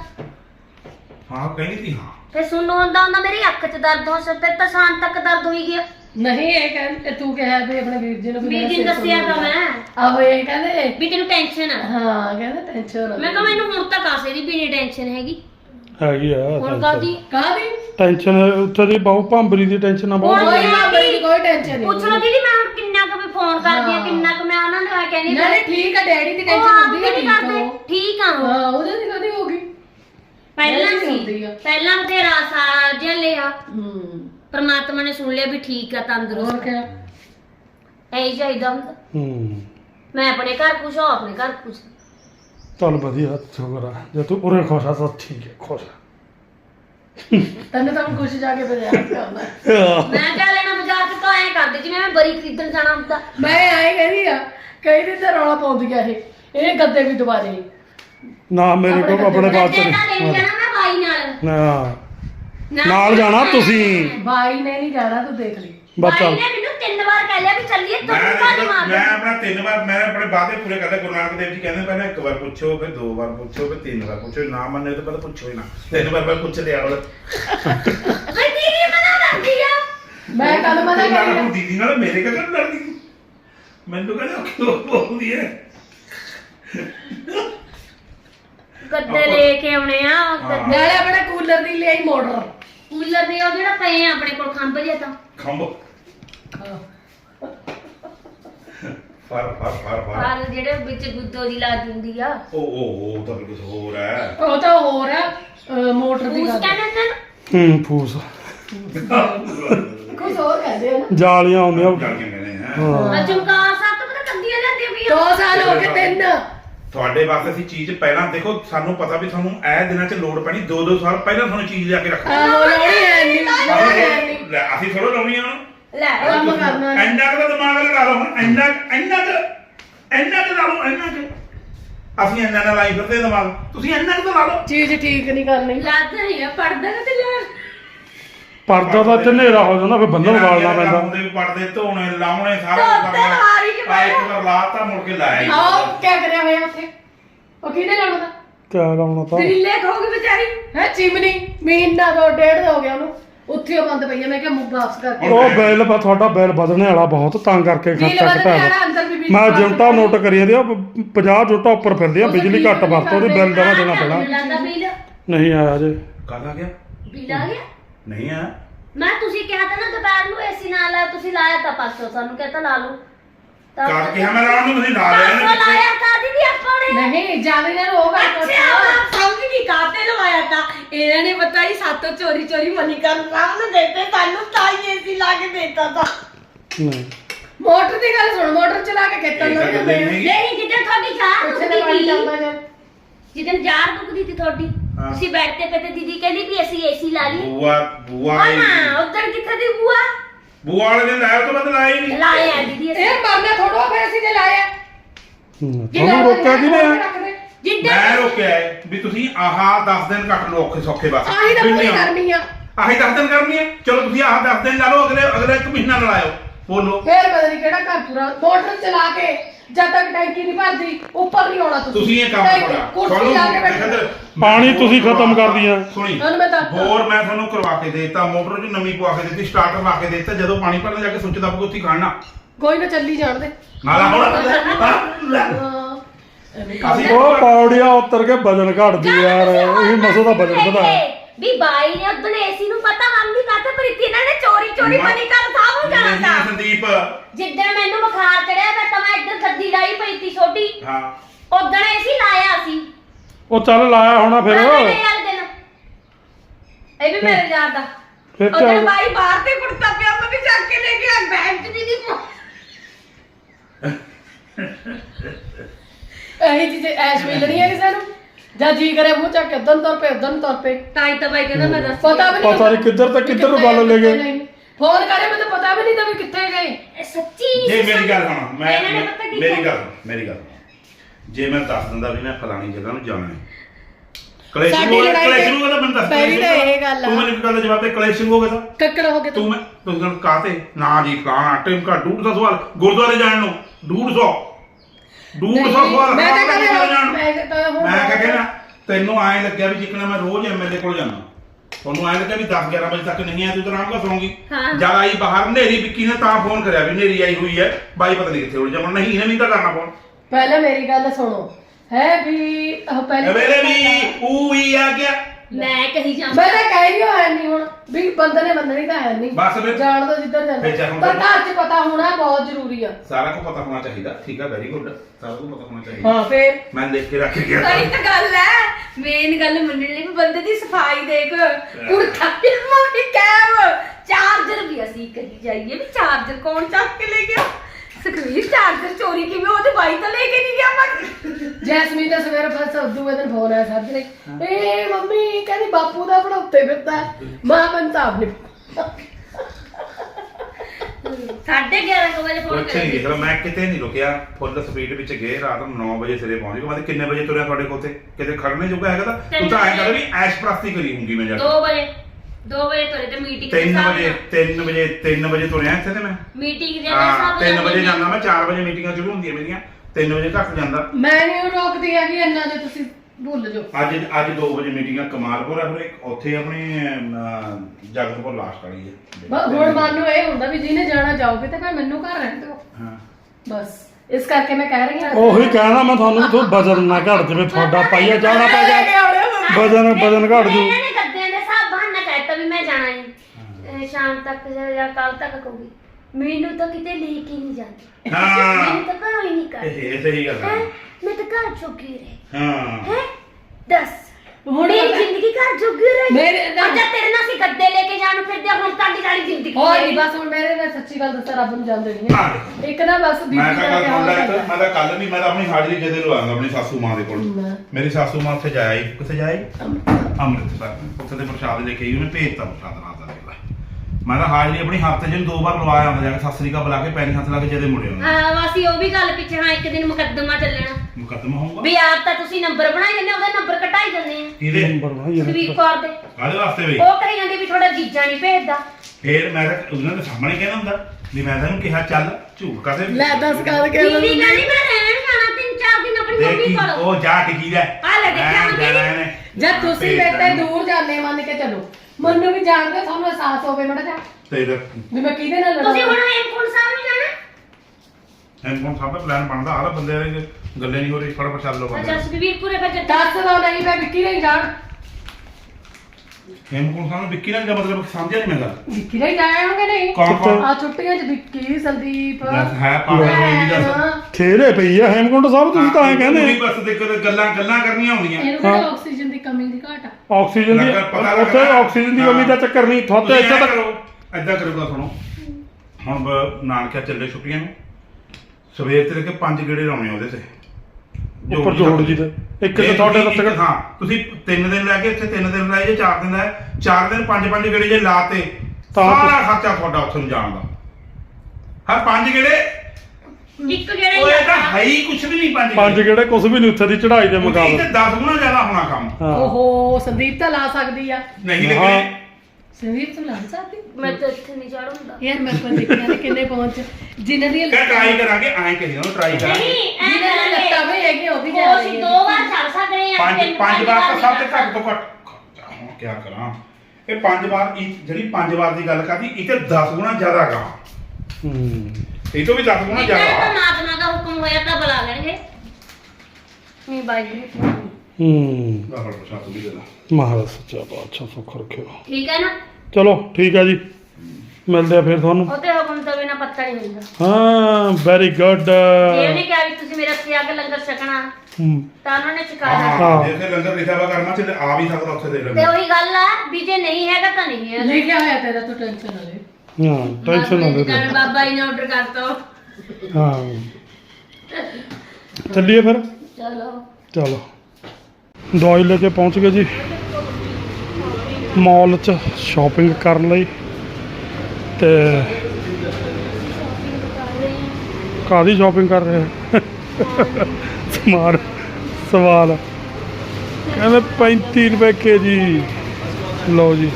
ਹਾਂ ਕਹਿੰਦੀ ਸੀ ਹਾਂ। ਫਿਰ ਸੁੰਨ ਹੁੰਦਾ ਹੁੰਦਾ ਮੇਰੀ ਅੱਖ 'ਚ ਦਰਦ ਹੋ ਸਕਦਾ ਤਾਂ ਸ਼ਾਮ ਤੱਕ ਦਰਦ ਹੋਈ ਗਿਆ। ਨਹੀਂ ਇਹ ਕਹਿੰਦੇ ਤੂੰ ਕਿਹਾ ਵੀ ਆਪਣੇ ਵੀਰ ਜੀ ਨੂੰ ਵੀ ਵੀਰ ਮੇਰਾ ਜੀ ਨੂੰ ਸਿਰ ਦੱਸਿਆ ਤਾਂ ਮੈਂ। ਆਹੋ ਇਹ ਕਹਿੰਦੇ ਵੀ ਤੈਨੂੰ ਟੈਨਸ਼ਨ ਆ। ਹਾਂ ਕਹਿੰਦੇ ਟੈਨਸ਼ਨ ਮੈਂ ਕਿਹਾ ਮੈਨੂੰ ਹੁਣ ਤਾਂ ਕਾਸੇ ਦੀ ਵੀ ਨਹੀਂ ਟੈਨਸ਼ਨ ਹੈਗੀ। ਹੈਗੀ ਆ ਹੁਣ ਕਾਦੀ? ਕਾਹਦੀ ਟੈਨਸ਼ਨ ਉੱਥੇ ਦੀ ਬਹੁ ਭਾਂਬਰੀ ਦੀ ਟੈਨਸ਼ਨ ਆ ਬਹੁਤ ਕੋਈ ਮਾਪੇ ਦੀ। ਕੋਈ ਟੈਨਸ਼ਨ ਨਹੀਂ। ਪੁੱਛ ਲਓ ਦੀਦੀ ਮੈਂ ਹੁਣ ਕਿੰਨਾ ਕੁ ਵੀ ਫੋਨ ਕਰਦੀ ਆ ਹਾਂ। ਕਿੰਨਾ ਕੁ ਮੈਂ ਉਹਨਾਂ ਨੂੰ ਕਹਿੰਦੀ ਨਾਲੇ ਠੀਕ ਆ ਡੈਡੀ ਦੀ ਟੈਨਸ਼ਨ ਹੁੰਦੀ ਹੈ ਨਹੀਂ ਠੀਕ ਕਰਦੇ ਆ ਠੀਕ ਆ। ਉਹ ਹਾਂ ਉਹਦੇ ਦੀ ਕਦੀ ਹੋ ਗਈ? ਪਹਿਲਾਂ ਨਹੀਂ ਸੀ ਹੁੰਦੀ ਆ। ਪਹਿਲਾਂ ਬਥੇਰਾ ਸਾਜਿਆ ਲਿਆ ਹੂੰ। ਪਰਮਾਤਮਾ ਨੇ ਸੁਣ ਲਿਆ ਵੀ ਠੀਕ ਆ ਹੋਰ ਤੰਦਰੁਸਤ ਕਿਆ? ਐ ਚਾਹੀਦਾ ਹੁੰਦਾ। ਹੂੰ। ਮੈਂ ਆਪਣੇ ਘਰ ਖੁਸ਼ ਹਾਂ ਆਪਣੇ ਘਰ ਖੁਸ਼ ਚੱਲ ਵਧੀਆ ਸ਼ੁਕਰ ਆ ਜੇ ਤੂੰ ਉਰੇ ਖੁਸ਼ ਆ ਤਾਂ ਠੀਕ ਹੈ ਖੁਸ਼ ਆ ਤੈਨੂੰ ਤਾਂ ਖੁਸ਼ ਜਾ ਕੇ ਬਾਜ਼ਾਰ ਕਰਨਾ ਮੈਂ ਕਿਆ ਲੈਣਾ ਬਾਜ਼ਾਰ ਚ ਤਾਂ ਐ ਕਰਦੇ ਜਿਵੇਂ ਮੈਂ ਬਰੀ ਖਰੀਦਣ ਜਾਣਾ ਹੁੰਦਾ ਮੈਂ ਆਏ ਕਹਿੰਦੀ ਆ ਕਈ ਦਿਨ ਤਾਂ ਰੌਲਾ ਪਾਉਂਦੀ ਆ ਇਹ ਇਹ ਗੱਦੇ ਵੀ ਦੁਬਾਰੇ ਨਾ ਮੇਰੇ ਕੋਲ ਆਪਣੇ ਬਾਤ ਤਾਂ ਲੈਣ ਜਾਣਾ ਮੈਂ ਬਾਈ ਨਾਲ ਨਾ ਨਾਲ ਜਾਣਾ ਤੁਸੀਂ ਬਾਈ ਨੇ ਨਹੀਂ ਜਾਣਾ ਤੂੰ ਦੇਖ ਲਈ ਬਸ ਬਾਈ ਚੱਲ ਨੇ ਮੈਨੂੰ ਕਹਿ ਲਿਆ ਵੀ ਚੱਲੀਏ ਮੈਂ ਕਾਹਦੀ ਮਾਰ ਮੈਂ ਆਪਣਾ ਤਿੰਨ ਵਾਰ ਮੈਂ ਆਪਣੇ ਵਾਅਦੇ ਪੂਰੇ ਕਰਦਾ ਗੁਰੂ ਨਾਨਕ ਦੇਵ ਜੀ ਕਹਿੰਦੇ ਪਹਿਲਾਂ ਇੱਕ ਵਾਰ ਪੁੱਛੋ ਫਿਰ ਦੋ ਵਾਰ ਪੁੱਛੋ ਫਿਰ ਤਿੰਨ ਵਾਰ ਪੁੱਛੋ। ਨਾ ਮੰਨੇ ਤਾਂ ਪਹਿਲਾਂ ਪੁੱਛੋ ਹੀ ਨਾ। ਤਿੰਨ ਵਾਰ ਮੈਂ ਪੁੱਛ ਲਿਆ ਹੁਣ। ਮੈਂ ਦੀਦੀ ਮਨਾ ਕਰਦੀ ਆ। ਮੈਂ ਕੱਲ ਮਨਾ ਤੂੰ ਨਾਲ ਕਰੀ ਦੀਦੀ ਨਾਲ ਮੇਰੇ ਕਾ ਕਰ ਲੜਦੀ? ਤੂੰ? ਮੈਨੂੰ ਕਹਿੰਦਾ ਕਿਉਂ ਬੋਲਦੀ ਹੈ ਗੱਦੇ ਲੈ ਕੇ ਆਉਣੇ ਆ ਗੱਦੇ ਨਾਲੇ ਆਪਣੇ ਕੂਲਰ ਦੀ ਲਈ ਮੋਟਰ। ਕੂਲਰ ਦੇ ਉਹ ਜਿਹੜਾ ਪਏ ਆ ਆਪਣੇ ਕੋਲ ਖੰਭ ਜਿਹਾ ਤਾਂ। ਖੰਭ। ਫਰ ਫਰ ਫਰ ਫਰ ਪਰ ਜਿਹੜੇ ਵਿੱਚ ਗੁੱਦੋ ਦੀ ਲਾ ਦਿੰਦੀ ਆ। ਉਹ ਉਹ ਉਹ ਤਾਂ ਕੁਝ ਹੋਰ ਹੈ ਉਹ ਤਾਂ ਹੋਰ ਆ ਅਹ ਮੋਟਰ ਦੀ ਉਸ ਗੱਲ। ਕਹਿੰਦੇ ਨੇ ਨਾ, ਹੂੰ ਫੂਸ। ਕੁਝ ਹੋਰ ਕਹਿੰਦੇ ਆ ਨਾ। ਜਾਲੀਆਂ ਆਉਂਦੀਆਂ। ਜਾਣ ਕੇ ਕਹਿੰਦੇ ਹੈ ਹਾਂ। ਆ ਚਮਕਾਰ ਸੱਤ ਪਤਾ ਕੰਦੀਆਂ ਲੈਂਦੀਆਂ ਪਈਆਂ। ਦੋ ਸਾਲ ਹੋ ਗਏ ਤਿੰਨ। ਤੁਹਾਡੇ ਵਾਸਤੇ ਅਸੀਂ ਚੀਜ਼ ਪਹਿਲਾਂ ਦੇਖੋ ਸਾਨੂੰ ਪਤਾ ਵੀ ਤੁਹਾਨੂੰ ਇਹ ਦਿਨਾਂ 'ਚ ਲੋੜ ਪੈਣੀ ਦੋ ਦੋ ਸਾਲ ਪਹਿਲਾਂ ਤੁਹਾਨੂੰ ਚੀਜ਼ ਲਿਆ ਕੇ ਰੱਖੋ ਆਹੋ ਲੋੜੀ ਹੈ ਨਹੀਂ ਲੋੜੀ ਹੈ ਨਹੀਂ ਲੈ, ਅਸੀਂ ਥੋੜਾ ਲਾਉਣੀ ਆ ਲੈ ਕੰਮ ਕਰਨਾ ਨੀ। ਇੰਨਾ ਕੁ ਤਾਂ ਦਿਮਾਗ ਲਗਾ ਲਓ ਹੁਣ ਇੰਨਾ ਇੰਨਾ ਕੁ ਇੰਨਾ ਕੁ ਲਾ ਲਓ ਇੰਨਾ ਕੁ। ਅਸੀਂ ਇੰਨਾ ਨਾ ਲਾਈ ਫਿਰਦੇ ਦਿਮਾਗ। ਤੁਸੀਂ ਇੰਨਾ ਕੁ ਤਾਂ ਲਾ ਲਓ। ਚੀਜ਼ ਠੀਕ ਨਹੀਂ ਕਰਨੀ। ਲੱਦ ਨਹੀਂ ਆ ਪੜਦਾ ਤੇ ਲੈ ਪਰਦਾ ਤਾਂ ਝਨੇਰਾ ਹੋ ਜਾਂਦਾ ਫਿਰ ਬੰਨਣ ਵਾਲਣਾ ਪੈਂਦਾ। ਉਹਦੇ ਵੀ ਪੜਦੇ ਧੋਣੇ ਲਾਉਣੇ ਸਾਰਾ ਧੋਤੇ ਵਾਰੀ ਕੇ ਆ ਇੱਕ ਵਾਰ ਲਾਤਾ ਮੁੜ ਕੇ ਲਾਇਆ ਹੀ ਨਹੀਂ। ਆਓ ਕੀ ਕਰਿਆ ਹੋਇਆ ਉੱਥੇ? ਉਹ ਕਿਹਨੇ ਲਾਉਣਾ ਤਾਂ? ਕਿਆ ਲਾਉਣਾ ਤਾਂ? ਗ੍ਰਿਲੇ ਖੋਗ ਵਿਚਾਰੀ। ਹੈ ਚਿਮਨੀ ਮਹੀਨਾ ਦੋ ਡੇਢ ਹੋ ਗਿਆ ਉਹਨੂੰ। ਉੱਥੇ ਉਹ ਬੰਦ ਪਈ ਆ ਮੈਂ ਕਿਹਾ ਮੁੱਗ ਵਾਪਸ ਕਰਕੇ ਉਹ ਬਿੱਲ ਬਾ ਤੁਹਾਡਾ ਬਿੱਲ ਵਧਣੇ ਵਾਲਾ ਬਹੁਤ ਤਾਂ ਕਰਕੇ ਬਿੱਲ ਖਰਚਾ ਵਧਣੇ ਘਟਾਇਆ ਵਾਲਾ ਅੰਦਰ ਵੀ ਬਿਜਲੀ ਮੈਂ ਜੁਨਟਾ ਨੋਟ ਕਰੀ ਜਾਂਦੀ ਆ 50 ਜੁਨਟਾ ਉੱਪਰ ਫਿਰਦੀਆਂ ਉਹ ਬਿਜਲੀ ਘੱਟ ਵਰਤੋ ਉਹਦੀ ਬਿੱਲ ਦੇਣਾ ਦੇਣਾ ਪੈਣਾ। ਬਿੱਲ? ਨਹੀਂ ਆਇਆ ਜੇ ਕੱਲ ਆ ਗਿਆ? ਬਿੱਲ ਆ ਗਿਆ? ਨਹੀਂ ਆ। ਮੈਂ ਤੁਸੀਂ ਕਿਹਾ ਤਾਂ ਨਾ ਦੁਪਹਿਰ ਨੂੰ ਏਸੀ ਨਾ ਲਾਇਆ ਤੁਸੀਂ ਲਾਇਆ ਤਾਂ ਪਾਸੋਂ ਸਾਨੂੰ ਕਹਿੰਦਾ ਲਾ ਲਓ। ਕਰ ਕੇ ਹਮੇ ਲਾਉਣ ਨੂੰ ਤੁਸੀਂ ਲਾ ਪਾਸੋਂ ਲਿਆ ਲਾਇਆ ਤਾਂ ਦੀਦੀ ਆਪਾਂ ਨੇ। ਨਹੀਂ ਜਾਵੇ ਨਾ ਹੋਗਾ ਅੱਛਾ ਆਪ ਸਮਝ ਗਈ ਕਾਤੇ ਲਵਾਇਆ ਤਾਂ। ਇਹਨਾਂ ਨੇ ਬਤਾਈ ਸਾਤੋਂ ਚੋਰੀ ਚੋਰੀ ਮਨੀ ਕਰਨ ਰਾਮ ਨੇ ਦੇਤੇ ਸਾਨੂੰ ਤਾਂ ਹੀ ਏਸੀ ਲਾ ਕੇ ਦੇਤਾ ਤਾਂ। ਨਹੀਂ। ਮੋਟਰ ਦੀ ਗੱਲ ਸੁਣ ਮੋਟਰ ਚਲਾ ਕੇ ਖੇਤਾਂ ਇਹ ਨੂੰ ਤਾਂ ਗੱਲ ਜਾਂਦੇ ਨਹੀਂ। ਨਹੀਂ ਜਿੱਦਣ ਤੁਹਾਡੀ ਜਾਰ ਉੱਥੇ ਤਾਂ ਪਾਣੀ ਚੱਲਦਾ ਸੀ ਜਾਂ। ਜਿੱਦਣ ਜਾਰ ਦੁਖਦੀ ਸੀ ਤੁਹਾਡੀ ਹਾਂ। ਤੁਸੀਂ ਬੈਠਦੇ ਪਏ ਤੇ ਦੀਦੀ ਕਹਿੰਦੀ ਵੀ ਅਸੀਂ ਏਸੀ ਲਾ ਲਈ ਬੂਆ ਬੂਆ ਹਾਂ ਨਾ ਉਧਰ ਕਿੱਥੇ ਦੀ ਬੂਆ? ਬੂਆ ਵਾਲੇ ਦਿਨ ਲਾਇਆ ਉਹ ਤੋਂ ਬਾਅਦ ਲਾਇਆ ਹੀ ਨਹੀਂ। ਲਾਏ ਆ ਦੀਦੀ ਅਸੀਂ ਇਹ ਮਾਰਨਾ ਥੋੜਾ ਫਿਰ ਅਸੀਂ ਜੇ ਲਾਇਆ। ਹੂੰ, ਤੁਹਾਨੂੰ ਰੋਕਿਆ ਕਿਨੇ ਜਿੱਦਣ ਮੈਂ ਰੋਕਿਆ ਹੈ ਵੀ ਤੁਸੀਂ ਆਹ 10 ਦਿਨ ਕੱਟ ਲਓ ਔਖੇ ਸੌਖੇ ਬਸ। ਆਹੀ ਤਾਂ ਪੂਰੀ। ਗਰਮੀ ਆ। ਆਹੀ 10 ਦਿਨ ਕਰਨੀ ਹੈ ਚਲੋ ਤੁਸੀਂ ਆਹ 10 ਦਿਨ ਲਾ ਲਓ ਅਗਲੇ ਅਗਲੇ ਇੱਕ ਮਹੀਨਾ ਨਾ ਲਾਇਓ ਬੋਲੋ। ਫੇਰ ਪਤਾ ਨਹੀਂ ਕਿਹੜਾ ਘਰ ਪੂਰਾ ਮੋਟਰ ਚਲਾ ਕੇ ਜਦ ਤੱਕ ਟੈਂਕੀ ਨਹੀਂ ਭਰਦੀ ਉੱਪਰ ਨਹੀਂ ਆਉਣਾ ਤੁਸੀਂ। ਤੁਸੀਂ ਇਹ ਕੰਮ ਟੈਂਕੀ- ਕਰੋ। ਕੁਰਸੀ ਲਾ ਕੇ ਬੈਠਣਾ ਪਾਣੀ ਤੁਸੀਂ ਖਤਮ ਕਰ ਦਿਆ ਸੁਣੀ ਹੁਣ ਮੈਂ ਦੱਸਦਾ। ਹੋਰ ਮੈਂ ਤੁਹਾਨੂੰ ਕਰਵਾ ਕੇ ਦੇਤਾ ਮੋਟਰ 'ਚ ਨਵੀਂ ਪਵਾ ਕੇ ਦਿੱਤੀ ਸਟਾਰਟਰ ਲਾ ਕੇ ਦਿੱਤਾ ਜਦੋਂ ਪਾਣੀ ਭਰਨ ਜਾ ਕੇ ਸੁੱਚ ਦੱਬ ਕੇ ਉੱਥੇ ਖੜਨਾ। ਕੋਈ ਨਾ ਚੱਲੀ ਜਾਣ ਦੇ। ਨਾਲਾ ਹੁਣ। ਹਾਂ, ਐਵੇਂ ਕਰ। ਅਸੀਂ ਉਹ ਪੌੜੀਆਂ ਉੱਤਰ ਕੇ ਵਜਨ ਘਟਦੀ ਯਾਰ ਇਹ ਮਸੋ ਦਾ ਵਜਨ ਵਧਾਇਆ ਵੀ ਬਾਈ ਨੇ ਉਦੋਂ ਏਸੀ ਨੂੰ ਪਤਾ ਹਮ ਵੀ ਕਾਤੇ ਪ੍ਰੀਤੀ ਇਹਨਾਂ ਨੇ ਚੋਰੀ ਚੋਰੀ ਮਨੀ ਕਰ ਸਾਹੂ ਜਾਣਾ ਨਹੀਂ ਤਾਂ ਸੰਦੀਪ। ਜਿੱਦਣ ਮੈਨੂੰ ਬੁਖਾਰ ਚੜਿਆ ਮੈਂ ਤਾਂ ਮੈਂ ਇੱਧਰ ਗੱਦੀ ਲਾਈ ਪਈ ਤੀ ਛੋਟੀ। ਹਾਂ। ਉਦੋਂ ਏਸੀ ਲਾਇਆ ਸੀ। ਉਹ ਚੱਲ ਲਾਇਆ ਹੋਣਾ ਫਿਰ। ਮੈਂ ਨਹੀਂ ਵਾਲੇ ਦਿਨ। ਇਹ ਵੀ ਮੇਰੇ ਯਾਦ ਦਾ। ਫਿਰ ਉਦੋਂ ਚੱਲ। ਬਾਈ ਬਾਹਰ ਤੇ ਕੁੜਤਾ ਪਿਆ ਮੈਂ ਵੀ ਚੱਕ ਕੇ ਲੈ ਗਿਆ ਬੈਂਚ ਦੀ ਨਹੀਂ ਇਹੀ ਚੀਜ਼ ਐਸ਼ ਮਿਲਣੀ ਹੈ ਕਿਸੇ ਨੂੰ। ਜਾਂ ਜੀ ਕਰੇ ਮੂੰਹ ਚੱਕ ਕੇ ਉਦੋਂ ਤੁਰ ਪਏ ਉਦੋਂ ਤੁਰ ਪਏ। ਤਾਈ ਤਾਂ ਬਾਈ ਕਹਿੰਦਾ ਮੈਂ ਦੱਸ ਪਤਾ ਵੀ ਨਹੀਂ ਪਤਾ ਨਹੀਂ ਕਿੱਧਰ ਤੇ ਕਿੱਧਰ ਨੂੰ ਗੱਲ ਲੈ ਗਏ। ਫੋਨ ਕਰੇ ਮੈਨੂੰ ਪਤਾ ਵੀ ਨਹੀਂ ਤਾਂ ਵੀ ਕਿੱਥੇ ਗਏ। ਇਹ ਸੱਚੀ ਜੇ ਮੇਰੀ ਗੱਲ ਸੁਣ ਮੈਂ ਇਹਨਾਂ ਨੇ ਪਤਾ ਕੀ ਮੇਰੀ? ਗੱਲ ਸੁਣ, ਮੇਰੀ ਗੱਲ ਸੁਣ। ਜੇ ਮੈਂ ਦੱਸ ਦਿੰਦਾ ਵੀ ਮੈਂ ਫਲਾਣੀ ਜਗ੍ਹਾ ਨੂੰ ਜਾਣਾ ਹੈ। ਕਲੇਸ਼ ਸਾਡੀ ਨੂੰ ਲੜਾਈ ਕਲੇਸ਼ ਤੇ- ਮੈਨੂੰ ਦੱਸ ਪਹਿਲੀ ਤਾਂ ਇਹ ਗੱਲ ਆ। ਤੂੰ ਮੈਨੂੰ ਇੱਕ ਗੱਲ ਦਾ ਜਵਾਬ ਦੇ ਕਲੇਸ਼ ਨੂੰ ਹੋਵੇ ਤਾਂ। ਕੱਕੜ ਹੋ ਗਏ ਤੂੰ। ਮੈਂ ਤੂੰ ਕਾਤੇ ਨਾ ਜੀ ਕਾਂ ਟਾਈਮ ਕਾ 150 ਸਵਾਲ ਗੁਰਦੁਆਰੇ ਜਾਣ ਨੂੰ। 150 150 ਸਵਾਲ ਮੈਂ ਤਾਂ ਨੂੰ। ਮੈਂ ਤਾਂ ਹੁਣ ਮੈਂ ਕਿਹਾ ਕਹਿਣਾ ਤੈਨੂੰ ਐਂ ਲੱਗਿਆ ਵੀ ਜਿੱਕਣਾ ਮੈਂ ਰੋਜ਼ ਐਮਐਲਏ ਕੋਲ ਜਾਣਾ ਤੁਹਾਨੂੰ ਐਂ ਲੱਗਿਆ ਵੀ 10 11 ਵਜੇ ਤੱਕ ਨਹੀਂ ਆਇਆ ਤੂੰ ਤਾਂ ਆਰਾਮ ਨਾਲ ਸੌਂਗੀ ਹਾਂ। ਜਦ ਆਈ ਬਾਹਰ ਨੇਰੀ ਵਿੱਕੀ ਨੇ ਤਾਂ ਫੋਨ ਕਰਿਆ ਵੀ ਨੇਰੀ ਆਈ ਹੋਈ ਹੈ ਬਾਈ ਪਤਾ ਨਹੀਂ ਕਿੱਥੇ ਉੜ ਜਾਣਾ ਨਹੀਂ ਇਹਨੇ ਵੀ ਤਾਂ ਕਰਨਾ ਫੋਨ ਪਹਿਲਾਂ ਮੇਰੀ ਗੱਲ ਸੁਣੋ ਹੈ ਵੀ ਉਹ ਪਹਿਲੇ ਮੇਰੇ ਵੀ ਊ ਹੀ ਆ ਗਿਆ ਮੈਂ ਕਹੀ ਮੈਂ ਤਾਂ ਕਹਿ ਹਾਂ ਨਹੀਂ ਹੁਣ ਵੀ ਬੰਦੇ ਨੇ ਮੰਨਣੀ ਤਾਂ ਹੈ ਨਹੀਂ ਬਸ ਫਿਰ- ਜਾਣ ਦੋ ਜਿੱਧਰ ਫਿਰ ਜਾਂਦਾ ਹੁਣ ਪਰ ਤਾਂ- ਘਰ 'ਚ ਪਤਾ ਹੋਣਾ ਬਹੁਤ ਜ਼ਰੂਰੀ ਆ। ਸਾਰਾ ਕੁਝ ਪਤਾ ਹੋਣਾ ਚਾਹੀਦਾ। ਠੀਕ ਹੈ ਵੈਰੀ ਗੁੱਡ ਸਾਰਾ ਕੁਝ ਪਤਾ ਹੋਣਾ ਚਾਹੀਦਾ। ਹਾਂ ਫੇਰ। ਮੈਂ ਦੇਖ ਕੇ ਰੱਖ ਗਿਆ। ਸਹੀ ਤਾਂ ਗੱਲ ਹੈ ਮੇਨ ਗੱਲ ਮੰਨਣ ਲਈ ਵੀ ਬੰਦੇ ਦੀ ਸਫ਼ਾਈ ਦੇਖ। ਕੁੜਤਾ ਪਜਾਮਾ ਵੀ ਕੈਬ ਚਾਰਜਰ ਵੀ ਅਸੀਂ ਕਹੀ ਜਾਈਏ ਵੀ ਚਾਰਜਰ ਕੌਣ ਚੱਕ ਕੇ ਲੈ ਗਿਆ? ਸੁਖਵੀਰ ਚਾਰਜਰ ਚੋਰੀ ਕਿਵੇਂ ਉਹਦੇ ਬਾਈ ਤਾਂ ਲੈ ਕੇ ਨਹੀਂ ਗਿਆ ਮੈਂ ਜੈਸਮੀਨ ਦਾ ਸਵੇਰ ਬਸ ਦੂਏ ਦਿਨ ਫੋਨ ਆਇਆ ਸਾਡੇ ਏ ਮੰਮੀ ਕਹਿੰਦੀ ਬਾਪੂ ਦਾ ਪੜਾਉਤੇ ਫਿਰਦਾ ਮਾਂ ਬੰਤਾਬ ਨੇ ਸਾਢੇ 11 ਕੁ ਵਜੇ ਫੋਨ ਕੁਛ ਨਹੀਂ ਲਓ ਮੈਂ ਕਿਤੇ ਨਹੀਂ ਰੁਕਿਆ। ਫੁੱਲ ਸਪੀਡ ਵਿੱਚ ਗਏ ਰਾਤ ਨੂੰ 9 ਵਜੇ ਸਿਰੇ ਪਹੁੰਚ ਗਏ। ਮੈਂ ਕਿਹਾ ਕਿੰਨੇ ਵਜੇ ਤੁਰਿਆ ਤੁਹਾਡੇ ਕੋਲ ਤੇ ਕਿਤੇ ਖੜਨੇ ਜੋਗਾ ਹੈਗਾ ਤਾਂ? ਤੂੰ ਤਾਂ ਐਂ ਕਰ ਵੀ ਐਸ਼ ਪ੍ਰਸਤੀ ਕਰੀ ਹੁੰਗੀ ਮੈਂ ਜਾ ਕੇ। 2 ਵਜੇ। 2 ਵਜੇ ਤੁਰੇ ਤੇ ਮੀਟਿੰਗ ਦੇ 3 ਹਿਸਾਬ ਵਜੇ ਨਾਲ। 3 ਵਜੇ 3 ਵਜੇ ਤੁਰਿਆ ਇੱਥੇ ਤੇ ਮੈਂ? ਮੀਟਿੰਗ ਦੇ ਹਾਂ ਹਿਸਾਬ 3 ਨਾਲ ਵਜੇ meeting- ਜਾਂਦਾ ਮੈਂ 4 ਵਜੇ ਮੀਟਿੰਗਾਂ ਸ਼ੁਰੂ ਹੁੰਦੀਆਂ ਮੇਰੀਆਂ 3 ਵਜੇ ਘੱਟ ਜਾਂਦਾ। ਮੈਂ ਨਹੀਂ ਰੋਕਦੀ ਹੈਗੀ ਇੰਨਾ ਜੇ ਤੁਸੀਂ ਭੁੱਲ ਜਾਓ। ਅੱਜ ਅੱਜ 2 ਵਜੇ ਮੀਟਿੰਗਾਂ ਕਮਾਲਪੁਰ ਆ ਫਿਰ ਇੱਕ ਉੱਥੇ ਆਪਣੀ ਅਮ, ਜਗਤਪੁਰ ਲਾਸਟ ਵਾਲੀ ਹੈ ਬ- ਹੁਣ ਮਨ ਨੂੰ ਇਹ ਹੁੰਦਾ ਵੀ ਜਿਹਨੇ ਜਾਣਾ ਜਾਓਗੇ ਤੇ ਭਾਵੇਂ ਮੈਨੂੰ ਘਰ ਰਹਿਣ ਦਿਓ। ਹਾਂ। ਬਸ ਇਸ ਕਰਕੇ ਮੈਂ ਕਹਿ ਰਹੀ ਹਾਂ। ਉਹੀ ਕਹਿਣਾ ਮੈਂ ਤੁਹਾਨੂੰ ਤੂੰ ਵਜਨ ਨਾ ਘਟ ਜਿਵੇਂ ਤੁਹਾਡਾ ਪਾਈਆ ਜਾਣਾ ਪੈ ਗਿਆ। ਵਜਨ ਵਜਨ ਘਟ ਜੂ ਇਹਨਾਂ ਨੇ ਗੱਦਿਆਂ ਦੇ ਹਿਸਾਬ ਬਹਾਨਾ ਕਹਿਤਾ ਵੀ ਮੈਂ ਜਾਣਾ ਨਹੀਂ ਸ਼ਾਮ ਤੱਕ ਜਾਂ- ਕੱਲ ਤੱਕ ਕਹੂਗੀ ਮੈਨੂੰ ਤਾਂ ਕਿਤੇ ਲੈ ਕੇ ਨਹੀਂ ਜਾਂਦੇ ਹਾਂ। ਮੈਨੂੰ ਤਾਂ ਘਰੋਂ ਹੀ ਨਹੀਂ ਕਰਦੇ ਇਹ ਸਹੀ ਗੱਲ ਹੈਂ? ਹੈ ਮੈਂ ਤਾਂ ਘਰ ਚੁੱਕੀ ਰਹੀ ਹਾਂ ਹੈ ਦੱਸ ਹੁਣ ਮੇਰੀ ਪਤਾ- ਜ਼ਿੰਦਗੀ ਘਰ ਚੁੱਕੀ ਰਹੀ ਮੇਰੇ ਨਾਲ- ਅੱਜ ਤੇਰੇ ਨਾਲ ਸੀ ਗੱਦੇ ਲੈ ਕੇ ਜਾਣ ਫਿਰਦੇ ਹੁਣ ਤੁਹਾਡੀ ਸਾਰੀ ਜ਼ਿੰਦਗੀ ਹੋਰ ਹੈ। ਨਹੀਂ ਬਸ ਹੁਣ ਮੇਰੇ ਨਾਲ ਸੱਚੀ ਗੱਲ ਦੱਸਾਂ ਰੱਬ ਨੂੰ ਜਾਣਦੇ ਨਹੀਂ ਹਾਂ। ਹੈ। ਇੱਕ ਨਾ ਬਸ ਬੀਬੀ ਮੈਂ ਤਾਂ ਦਾ ਕੱਲ ਹੋਇਆ ਇੱਕ, ਮੈਂ ਤਾਂ ਕੱਲ ਨਹੀਂ ਮੈਂ ਤਾਂ ਆਪਣੀ ਹਾਜ਼ਰੀ ਜਦੇ ਲਵਾਉਂਗਾ ਆਪਣੀ ਸਾਸੂ ਮਾਂ ਦੇ ਕੋਲ ਨਾ। ਮੇਰੀ ਸਾਸੂ ਮਾਂ ਉੱਥੇ ਜਾਇਆ ਹੀ ਕਿੱਥੇ ਜਾਇਆ ਹੀ ਅੰਮ੍ਰਿਤਸਰ ਉੱਥੇ ਦੇ ਪ੍ਰਸ਼ਾਦ ਲੈ ਕੇ ਆਈ ਉਹਨੇ ਭੇਜਤਾ ਪ੍ਰਸ਼ਾਦ ਰਾਤ ਦਾ ਦੇਖ ਲੈ ਮੈਂ ਤਾਂ ਹਾਜ਼ਰੀ ਆਪਣੀ ਹਫ਼ਤੇ ਚ ਦੋ ਵਾਰ ਲਵਾਇਆ ਹੁੰਦਾ ਜਾ ਕੇ ਸਤਿ ਸ੍ਰੀ ਅਕਾਲ ਬੁਲਾ ਕੇ ਪੈਰੀ ਹੱਥ ਲਾ ਕੇ ਜਦੇ ਮੁੜੇ ਆਉਂਦਾ ਹਾਂ ਵਾਸੀ ਉਹ ਵੀ ਗੱਲ ਪਿੱਛੇ ਹਾਂ ਇੱਕ ਦਿਨ ਮੁਕੱਦਮਾ ਚੱਲਣਾ। ਮੁਕੱਦਮਾ ਹੋਊਗਾ? ਵੀ ਆਪ ਤਾਂ ਤੁਸੀਂ ਨੰਬਰ ਬਣਾਈ ਜਾਂਦੇ ਉਹਦੇ ਨੰਬਰ ਕਟਾਈ ਜਾਂਦੇ ਆ। ਕਿਹਦੇ? ਨੰਬਰ ਬਣਾਈ ਸੁਖਵੀਰ ਜਾਂਦੇ ਕੌਰ ਦੇ। ਕਾਹਦੇ ਵਾਸਤੇ ਬਈ? ਉਹ ਕਹੀ ਜਾਂਦੇ ਵੀ ਤੁਹਾਡਾ ਜੀਜਾ ਨਹੀਂ ਭੇਜਦਾ। ਫੇਰ ਮੈਂ ਤਾਂ ਉਹਨਾਂ ਦੇ ਸਾਹਮਣੇ ਕਹਿੰਦਾ ਹੁੰਦਾ ਵੀ ਮੈਂ ਤਾਂ ਇਹਨੂੰ ਕਿਹਾ ਚੱਲ ਝੂਠ ਕਾਦੇ ਲੈ ਦੱਸ ਕਰ ਕੇ ਦੀਦੀ ਕਹਿੰਦੀ ਮੈਂ ਰਹਿਣ ਜਾਣਾ ਤਿੰਨ ਚਾਰ ਦਿਨ ਆਪਣੀ ਮੰਮੀ ਦੇਖੀ ਕੋਲ। ਉਹ ਜਾ ਟਿਕੀ ਦਾ ਆ ਲੈ ਦੇਖਿਆ ਮੰਮੀ। ਨੇ। ਜਦ ਤੁਸੀਂ ਬੇਟੇ ਦੂਰ ਜਾਂਦੇ ਮੰਨ ਕੇ ਚੱਲੋ ਮੈਨੂੰ ਵੀ ਜਾਣਦੇ ਤੁਹਾਨੂੰ ਅਹਿਸਾਸ ਹੋਵੇ ਮੜਾ ਜਾ ਤੇਰੇ ਵੀ ਮੈਂ ਕਿਹਦੇ ਨਾਲ ਤੁਸੀਂ ਲੜਾਂ ਹੁਣ ਹੇਮਕੁੰਟ ਸਾਹਿਬ ਨੂੰ ਜਾਣਾ? ਹੈਂਡ ਸਭ ਦਾ ਪਲਾਨ ਬਣਦਾ ਆਹ ਬੰਦੇ ਦੇ ਗੱਲੇ ਨਹੀਂ ਹੋ ਰਹੀ ਫਟਾਫਟ ਚੱਲ ਲੋ ਅੱਛਾ ਬੰਦੇ ਪੂਰੇ ਫਿਰ ਜੱਟਾ। ਦੱਸ ਦੋ ਨਹੀਂ ਮੈਂ ਵਿੱਕੀ ਨਹੀਂ ਜਾਣ। ਹੈਮਕੁੰਟ ਸਾਹਿਬ ਨੂੰ ਵਿੱਕੀ ਨਾਲ ਦਾ ਮਤਲਬ ਸਮਝਿਆ ਨਹੀਂ ਮੈਂ ਗੱਲ। ਵਿੱਕੀ ਨਹੀਂ ਜਾਣਗੇ ਨਹੀਂ? ਕੌਣ ਕੌਣ? ਆ ਛੁੱਟੀਆਂ 'ਚ ਵਿੱਕੀ ਸੰਦੀਪ ਦੱਸ ਹੈ ਪਾਗਲ ਹੋਈ ਨਹੀਂ ਦੱਸ। ਖੇਰੇ ਪਈ ਆ ਹੈਮਕੁੰਡ ਸਾਹਿਬ ਤੁਸੀਂ ਤਾਂ ਐਂ ਕਹਿੰਦੇ। ਉਹੀ ਬਸ ਦੇਖ ਗੱਲਾਂ ਗੱਲਾਂ ਕਰਨੀਆਂ ਹੁੰਦੀਆਂ ਇਹਨੂੰ ਕਿਹੜਾ ਆਕਸੀਜਨ ਦੀ ਕਮੀ ਦੀ ਘਾਟ ਆ। ਆਕਸੀਜਨ ਦੀ ਲੱਗਾ- ਪਤਾ ਉੱਥੇ। ਆਕਸੀਜਨ ਦੀ ਕਮੀ ਦਾ ਚੱਕਰ ਨਹੀਂ ਥੋਤੇ ਤੁਸੀਂ ਇੱਥੇ ਤੱਕ ਕਰੋ ਐਦਾਂ ਕਰੋਗਾ ਸੁਣੋ। ਹੁਣ ਬ- ਨਾਨਕਿਆ ਚੱਲੇ ਛੁੱਟੀਆਂ ਨੂੰ। ਸਵੇਰ ਤੇ ਲੈ ਕੇ ਪੰਜ ਗੇੜੇ ਲਾਉਣੇ ਉਹਦੇ ਤੇ। ਉੱਪਰ ਜੋੜ ਜੀ ਤੇ। ਇੱਕ ਤੇ ਜੇ ਤੁਹਾਡੇ ਤੁਸੀਂ ਇੱਕ- ਹਾਂ ਤੁਸੀਂ ਤਿੰਨ ਦਿਨ ਲੈ ਕੇ ਇੱਥੇ ਤਿੰਨ ਦਿਨ ਲਾਏ ਜੇ ਚਾਰ ਦਿਨ ਲਾਏ। ਚਾਰ ਦਿਨ ਪੰਜ ਪੰਜ ਗੇੜੇ ਜੇ ਲਾਤੇ। ਤਾਂ ਸਾਰਾ ਖਰਚਾ ਤੁਹਾਡਾ ਉੱਥੇ ਨੂੰ ਜਾਣ ਦਾ। ਹਰ ਪੰਜ ਗੇੜੇ ਇੱਕ ਗੇੜਾ ਉਹ ਹੀ ਇਹ ਤਾਂ। ਹੈ ਹੀ ਕੁਛ ਵੀ ਨਹੀਂ ਪੰਜ ਪੰਜ ਕਿਹੜੇ ਕੁਝ ਵੀ ਨਹੀਂ ਉੱਥੇ ਦੀ ਚੜਾਈ ਦੇ ਮੁਕਾਬਲੇ। ਤੇ 10 ਗੁਣਾ ਜ਼ਿਆਦਾ ਹੋਣਾ ਕੰਮ। ਹਾਂ। ਓਹੋ ਸੰਦੀਪ ਤਾਂ ਲਾ ਸਕਦੀ ਆ। ਨਹੀਂ ਹਾਂ। ਲੱਗਣੇ ਸੰਦੀਪ ਤੂੰ ਲਾ ਸਕਦੀ? ਮੈਂ ਤਾਂ ਇੱਥੇ ਨਹੀਂ ਚੜੂੰਗਾ ਯਾਰ ਮੈਂ ਕੋਈ ਦੇਖਿਆ ਨੇ ਕਿੰਨੇ ਪਹੁੰਚ। ਜਿਨ੍ਹਾਂ ਦੀਆਂ ਕਿ ਟਰਾਈ ਕਰਾਂਗੇ ਐਂ ਕਰੀ ਉਹਨੂੰ ਟਰਾਈ ਕਰਾਂਗੇ। ਨਹੀਂ ਐ ਜਿਨ੍ਹਾਂ ਦੀਆਂ ਲੱਤਾਂ ਕਰਾਂਗੇ ਵੀ ਹੈਗੀਆਂ ਉਹ ਵੀ ਉਹ ਜਾ ਅਸੀਂ ਰਹੀਆਂ ਦੋ ਵਾਰ ਚੜ ਸਕਦੇ ਆ ਪੰਜ ਪੰਜ ਵਾਰ ਤਾਂ ਸਭ ਤੋਂ ਘੱਟ ਤੋਂ ਘੱਟ। ਖਰਚਾ ਹੁਣ ਕੀ ਕਰਾਂ? ਇਹ ਪੰਜ ਵਾਰ ਇਹ ਜਿਹੜੀ ਪੰਜ ਵਾਰ ਦੀ ਗੱਲ ਕਰਦੀ ਇਹ ਤੇ 10 ਗੁਣਾ ਜ਼ਿਆਦਾ ਗਾ। ਹੂੰ। ਇਹ ਤੋਂ ਵੀ 10 ਗੁਣਾ ਜ਼ਿਆਦਾ। ਪਰਮਾਤਮਾ ਦਾ ਹੁਕਮ ਹੋਇਆ ਤਾਂ ਬੁਲਾ ਲੈਣਗੇ। ਨਹੀਂ ਬਾਈ ਹੂੰ। ਬਾਹਰ ਪਛਾ ਤੂੰ ਵੀ ਦੇ ਮਹਾਰਾਜ ਸੱਚਾ ਪਾਤਸ਼ਾਹ ਸੁੱਖ ਰੱਖਿਓ। ਠੀਕ ਹੈ ਨਾ? ਚਲੋ ਠੀਕ ਹੈ ਜੀ। ਮਿਲਦੇ ਆ ਫਿਰ ਤੁਹਾਨੂੰ। ਉਹ ਤੇ ਹੁਕਮ ਤੋਂ ਬਿਨਾ ਪੱਤਾ ਨਹੀਂ ਮਿਲਦਾ ਹਾਂ ਵੈਰੀ ਗੁੱਡ ਜੇ ਉਹਨੇ ਕਿਹਾ ਵੀ ਤੁਸੀਂ ਮੇਰੇ ਆ ਕੇ ਲੰਗਰ ਛਕਣਾ ਤਾਂ ਉਹਨਾਂ ਨੇ ਛਕਾਇਆ ਹਾਂ। ਹਾਂ ਜੇ ਲੰਗਰ ਲਿਖਿਆ ਵਾ ਕਰਮਾ ਚ ਆ ਵੀ ਸਕਦਾ ਉੱਥੇ ਦੇ ਤੇ ਲੰਗਰ ਉਹੀ ਗੱਲ ਆ ਵੀ ਜੇ ਨਹੀਂ ਹੈਗਾ ਤਾਂ ਨਹੀਂ ਹੈ ਲਿਖਿਆ ਹੋਇਆ ਤੇਰਾ ਤੂੰ ਟੈਨਸ਼ਨ ਨਾ ਲੈ। ਹਾਂ ਟੈਨਸ਼ਨ ਨਾ ਲੈ ਦੁਕਾਨ ਬਾਬਾ ਜੀ ਨੇ ਆਰਡਰ ਕਰਤਾ ਹਾਂ। ਚੱਲੀਏ ਫਿਰ? ਚਲੋ। ਚਲੋ। ਦਵਾਈ ਲੈ ਕੇ ਪਹੁੰਚ ਗਏ ਜੀ। ਮਾਲ 'ਚ ਸ਼ਾਪਿੰਗ ਕਰਨ ਲਈ। ਤੇ ਕਾਦੀ ਸ਼ਾਪਿੰਗ ਕਰ ਰਹੇ ਆ ਸਮਾਨ ਸਵਾਲ। ਕਹਿੰਦੇ 35 ਰੁਪਏ ਕੇਜੀ ਲਓ ਜੀ।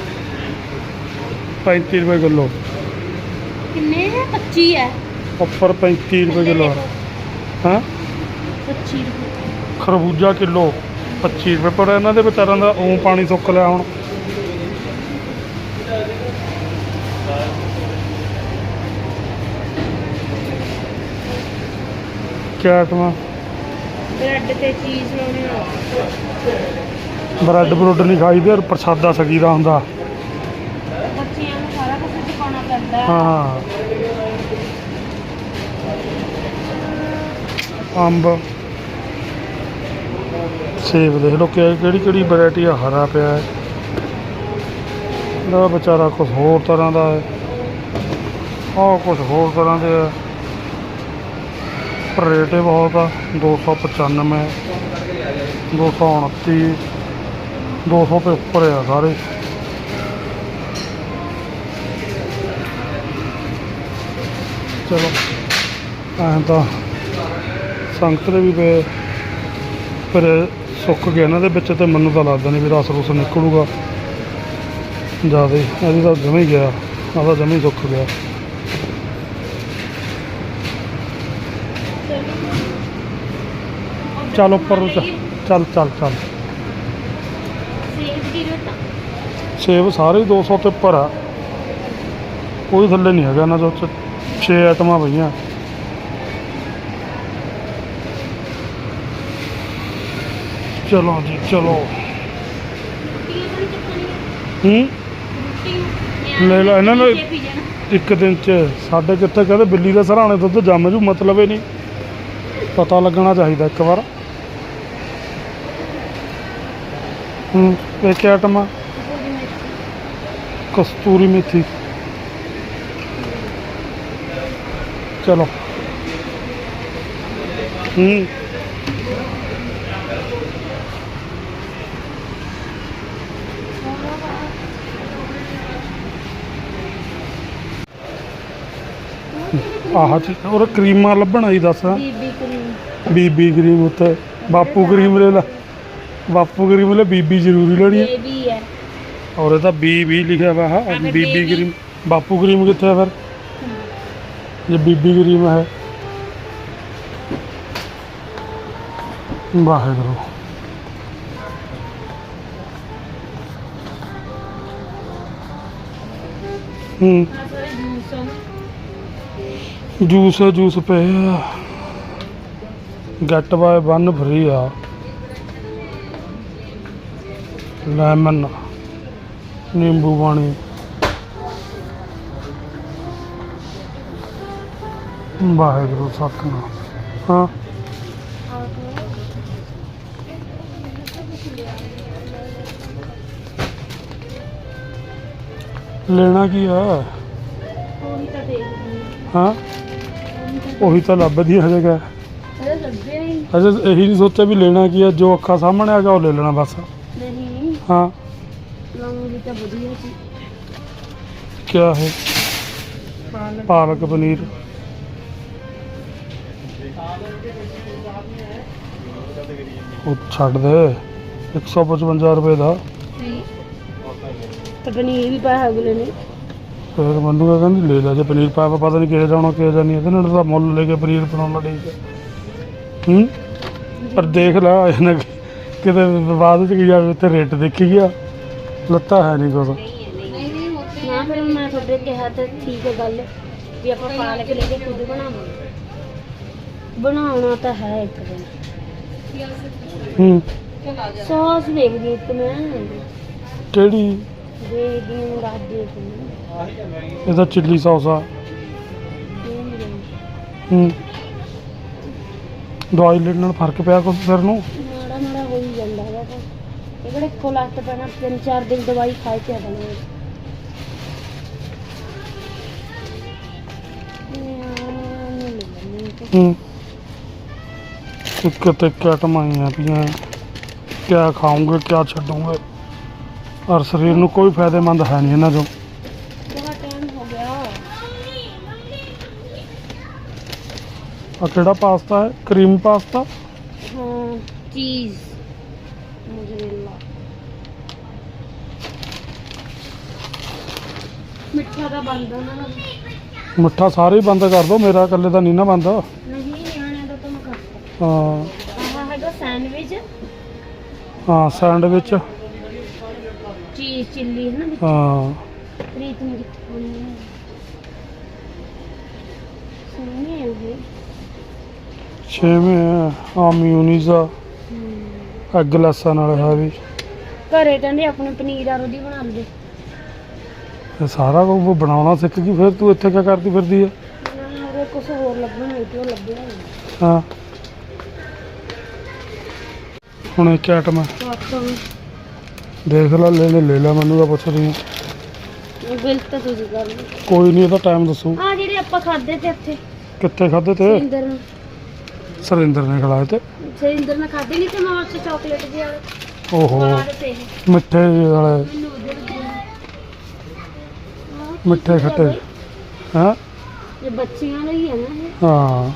35 ਰੁਪਏ ਕਿਲੋ। ਕਿੰਨੇ ਹੈ? 25 ਹੈ। ਉੱਪਰ 35 ਰੁਪਏ ਕਿਲੋ। ਹਾਂ? 25 ਰੁਪਏ। ਖਰਬੂਜਾ ਕਿਲੋ 25 ਰੁਪਏ। ਪਰ ਇਹਨਾਂ ਦੇ ਵਿਚਾਰਾਂ ਦਾ ਉਹ ਪਾਣੀ ਸੁੱਕ ਲਿਆ ਹੁਣ। ਕਿਆ ਬ੍ਰੈਡ ਤੇ ਚੀਜ਼ ਲਾਉਣੇ ਆ। ਬ੍ਰੈਡ ਬਰੁੱਡ ਨਹੀਂ ਖਾਈਦੇ ਔਰ ਪ੍ਰਸ਼ਾਦਾ ਸਕੀਦਾ ਹੁੰਦਾ ਬੱਚਿਆਂ ਨੂੰ ਸਾਰਾ ਕੁਝ ਸਿਖਾਉਣਾ ਪੈਂਦਾ ਹਾਂ। ਅੰਬ। ਸੇਬ ਦੇਖ ਲਓ ਕਿ ਕਿਹੜੀ ਕਿਹੜੀ ਵੈਰਾਈਟੀ ਆ, ਹਰਾ ਪਿਆ ਹੈ। ਇਹਦਾ ਵਿਚਾਰਾ ਕੁਝ ਹੋਰ ਤਰ੍ਹਾਂ ਦਾ ਹੈ। ਆਹ ਕੁਝ ਹੋਰ ਤਰ੍ਹਾਂ ਦੇ ਆ। ਰੇਟ ਹੀ ਬਹੁਤ ਆ 295 229 200 ਤੋਂ ਉੱਪਰ ਆ ਸਾਰੇ। ਚਲੋ ਐਂ ਤਾਂ ਸੰਗਤਰੇ ਵੀ ਪਏ ਪਰ ਸੁੱਕ ਗਿਆ ਇਹਨਾਂ ਦੇ ਵਿੱਚ ਤੇ ਮੈਨੂੰ ਤਾਂ ਲੱਗਦਾ ਨਹੀਂ ਵੀ ਰਸ ਰੁਸ ਨਿਕਲੂਗਾ। ਜ਼ਿਆਦਾ ਇਹਦੀ ਤਾਂ ਜਮੇ ਹੀ ਗਿਆ ਆਦਾ ਜਮੇ ਹੀ ਸੁੱਕ ਗਿਆ। ਚੱਲ ਉੱਪਰ ਨੂੰ ਚੱਲ ਚੱਲ ਚੱਲ ਚੱਲ। ਸੇਬ ਸਾਰੇ ਹੀ 200 ਤੋਂ ਉੱਪਰ ਆ। ਕੋਈ ਥੱਲੇ ਨਹੀਂ ਹੈਗਾ ਇਹਨਾਂ ਦੇ 6 ਆਈਟਮਾਂ ਪਈਆਂ। ਚਲੋ ਜੀ ਚਲੋ। ਰੋਟੀ ਹੂੰ? ਲੈ ਲਓ, ਇਹਨਾਂ ਨੂੰ- ਇੱਕ ਦਿਨ ਚ ਸਾਡੇ ਕਿੱਥੇ ਕਹਿੰਦੇ ਬਿੱਲੀ ਦੇ ਸਰਾਣੇ ਦੁੱਧ ਜੰਮ ਜੂ ਮਤਲਬ ਹੀ ਨਹੀਂ। ਪਤਾ ਲੱਗਣਾ ਚਾਹੀਦਾ ਇੱਕ ਵਾਰ। ਹੂੰ ਇਹ ਕੀ ਆਈਟਮ ਕਸਤੂਰੀ ਮੇਥੀ। ਚਲੋ। ਹੂੰ। ਆਹ ਚੀਜ਼ ਔਰ ਕਰੀਮਾਂ ਲੱਭਣਾ ਹੀ ਦੱਸ। BB cream. ਬੀਬੀ ਕਰੀਮ ਉੱਤੇ। ਬਾਪੂ ਕਰੀਮ ਲੈ ਲਾ। ਬਾਪੂ ਕਰੀਮ ਲੈ ਬੀਬੀ ਜ਼ਰੂਰੀ ਲੈਣੀ ਹੈ। ਬੇਬੀ ਹੈ। ਔਰ ਇਹ ਤਾਂ ਬੀ ਵੀ ਲਿਖਿਆ ਵਾ ਹਾਂ ਬੀਬੀ। ਕਰੀਮ। ਬਾਪੂ ਕਰੀਮ ਕਿੱਥੇ ਹੈ ਫਿਰ? ਜੇ ਬੀਬੀ ਕਰੀਮ ਹੈ। ਵਾਹਿਗੁਰੂ। ਹੂੰ। ਜੂਸ ਹਨ ਜੂਸ ਜੂਸ ਪਏ ਆ। ਗੈਟ ਬਾਏ 1 ਫਰੀ ਆ। ਲੈਮਨ, ਨਿੰਬੂ ਪਾਣੀ। ਵਾਹਿਗੁਰੂ ਸਤਨਾਮ ਹਾਂ। ਲੈਣਾ ਕੀ ਆ? ਉਹੀ ਤਾਂ ਦੇਖਦੀ ਹਾਂ। ਉਹੀ ਤਾਂ ਲੱਭਦੀ ਹਜੇ ਗਾ ਇਹ ਲੱਭਿਆ ਹੀ ਅਜੇ ਇਹੀ ਨਹੀਂ ਸੋਚਿਆ ਵੀ ਲੈਣਾ ਕੀ ਆ, ਜੋ ਅੱਖਾਂ ਸਾਹਮਣੇ ਆ ਗਿਆ, ਉਹ ਲੈ ਲੈਣਾ ਬਸ। ਨਹੀਂ ਹਾਂ। ਲਵਾਂਗੀ ਤਾਂ ਵਧੀਆ ਸੀ ਕਿਆ ਹੈ? ਪਾਲਕ ਪਨੀਰ। ਉਹ ਛੱਡ ਦੇ। 155 ਰੁਪਏ ਦਾ। ਤੇ ਪਨੀਰ ਵੀ ਪਾਇਆ ਅਗਲੇ ਨੇ। ਫਿਰ ਮੈਨੂੰ ਕਿਹਾ ਕਹਿੰਦੀ ਲੈ ਲੈ ਜੇ ਪਨੀਰ ਪਾਇਆ ਵਾ, ਪਤਾ ਨਹੀਂ ਕਿਹੇ ਜਾਣਾ ਕਿਹੇ ਜਾਣੀ ਇਹਦੇ ਨਾਲ ਤਾਂ ਮੁੱਲ ਲੈ ਕੇ ਪਨੀਰ ਬਣਾਉਣਾ ਠੀਕ ਹੈ? ਪਰ ਦੇਖ ਲੈ ਇਹਨੇ ਕਿਤੇ ਬਾਅਦ ਚ ਕੀ ਜਾਵੇ ਤੇ ਰੇਟ ਦੇਖੀ ਗਿਆ। ਲੱਤਾ ਹੈ ਨਹੀਂ ਕੁਛ ਨਾ ਫਿਰ ਮੈਂ ਤੁਹਾਡੇ ਕਿਹਾ ਤਾਂ ਠੀਕ ਹੈ ਗੱਲ ਵੀ ਆਪਾਂ ਪਾਲਕ ਲੈ ਕੇ ਖੁਦ ਬਣਾਵਾਂਗੇ। ਬਣਾਉਣਾ ਤਾਂ ਹੈ ਇੱਕ ਦਿਨ। ਹੂੰ। ਸੌਸ ਦੇਖਦੀ ਇੱਕ ਮੈਂ। ਕਿਹੜੀ? ਦੇਖਦੀ ਹਾਂ ਰਾਤ ਦੇਖਦੀ ਇਹਦਾ ਚਿੱਲੀ ਸੌਸ ਆ। ਹਾਂ। ਹੂੰ ਦਵਾਈ ਲੈਣ ਨਾਲ ਫ਼ਰਕ ਪਿਆ ਕੁਛ ਸਿਰ ਨੂੰ? ਮਾੜਾ ਮਾੜਾ ਹੋ ਹੀ ਜਾਂਦਾ ਹੈਗਾ ਤਾਂ। ਇਹ ਕਿਹੜੇ ਇੱਕੋ ਲੱਤ ਪੈਣਾ ਤਿੰਨ ਚਾਰ ਦਿਨ ਦਵਾਈ ਖਾਈ ਤੇ ਆਣਾ ਹੂੰ। ਇੱਕ ਤੇ ਕਿਆ ਕਮਾਈਆਂ ਪਈਆਂ ਕਿਆ ਖਾਉਂਗੇ ਕਿਆ ਛੱਡੂਗੇ। ਔਰ ਸਰੀਰ ਨੂੰ ਕੋਈ ਫਾਇਦੇਮੰਦ ਹੈ ਨਹੀਂ ਇਹਨਾਂ ਟਾਈਮ ਹੋ ਗਿਆ? ਆ ਕਿਹੜਾ ਪਾਸਤਾ ਹੈ? Cream pasta? ਹਾਂ ਚੀਜ਼ ਮੋਜ਼ਰੇਲਾ। ਮਿੱਠਾ ਦਾ ਬੰਦਾ ਨਾ। ਮਿੱਠਾ ਸਾਰੇ ਹੀ ਬੰਦ ਕਰ ਦੋ ਮੇਰਾ ਇਕੱਲੇ ਦਾ ਨਹੀਂ ਨਾ ਬੰਦ ਨਹੀਂ ਨਿਆਣਿਆਂ ਦਾ ਤਾਂ ਮੈਂ ਕਰਤਾ ਹਾਂ। ਆਹ ਹੈਗਾ ਸੈਂਡਵਿਚ। ਹਾਂ ਸੈਂਡਵਿਚ। ਚੀਜ਼ ਚਿੱਲੀ ਹੈ ਨਾ ਵਿੱਚ। ਹਾਂ। ਪ੍ਰੀਤ ਨੂੰ ਕਿੱਥੇ ਸੋਹਣੀ ਹੈ ਇਹ। ਛੇਵੇਂ ਆ ਮਿਊਨੀਜ਼ ਆ ਐਗ ਲੈਸਾਂ ਨਾਲ ਹੈ ਵੀ। ਘਰੇ ਕਹਿੰਦੇ ਆਪਣੇ ਪਨੀਰ ਆ ਰੋਦੀ ਬਣਾ ਲਦੇ ਇਹ ਸਾਰਾ ਕੁਝ ਬਣਾਉਣਾ ਸਿੱਖ ਗਈ ਫਿਰ ਤੂੰ ਇੱਥੇ ਕੀ ਕਰਦੀ ਫਿਰਦੀ ਹੈ? ਉਹਦੇ ਕੁਝ ਹੋਰ ਲੱਭਣ ਤੇ ਉਹ ਲੱਭਿਆ ਨਹੀਂ ਹਾਂ। ਹੁਣ ਇੱਕ ਵਾਕਮ ਦੇਖ ਲੈ ਲੈਣੇ ਲੈ ਲੈ ਮੈਨੂੰ ਤਾਂ ਪੁੱਛ ਰਹੀ ਹੈ ਬਿਲ ਤਾਂ ਤੁਸੀਂ ਕਰ ਲਓ। ਕੋਈ ਨਹੀਂ ਇਹਦਾ ਟਾਈਮ ਦੱਸੋ। ਆ ਜਿਹੜੇ ਆਪਾਂ ਖਾਦੇ ਤੇ ਇੱਥੇ। ਕਿੱਥੇ ਖਾਦੇ ਤੇ? ਸਿੰਦਰ ਨੂੰ। ਸਰਿੰਦਰ ਨੇ ਖਿਲਾਏ ਤੇ। ਸਿੰਦਰ ਨੇ ਖਾਦੇ ਨਹੀਂ ਤੇ ਮਾਂ ਚ ਚਾਕਲੇਟ ਜਿਹੇ ਵਾਲੇ। ਓਹੋ। ਬਾਹਰ ਤੇ ਮਿੱਠੇ ਜਿਹੇ ਵਾਲੇ। ਮੈਨੂੰ ਉਧਰ ਮਿੱਠੇ ਖੱਟੇ। ਹਾਂ? ਇਹ ਬੱਚਿਆਂ ਲਈ ਹੈ ਨਾ ਇਹ। ਹਾਂ।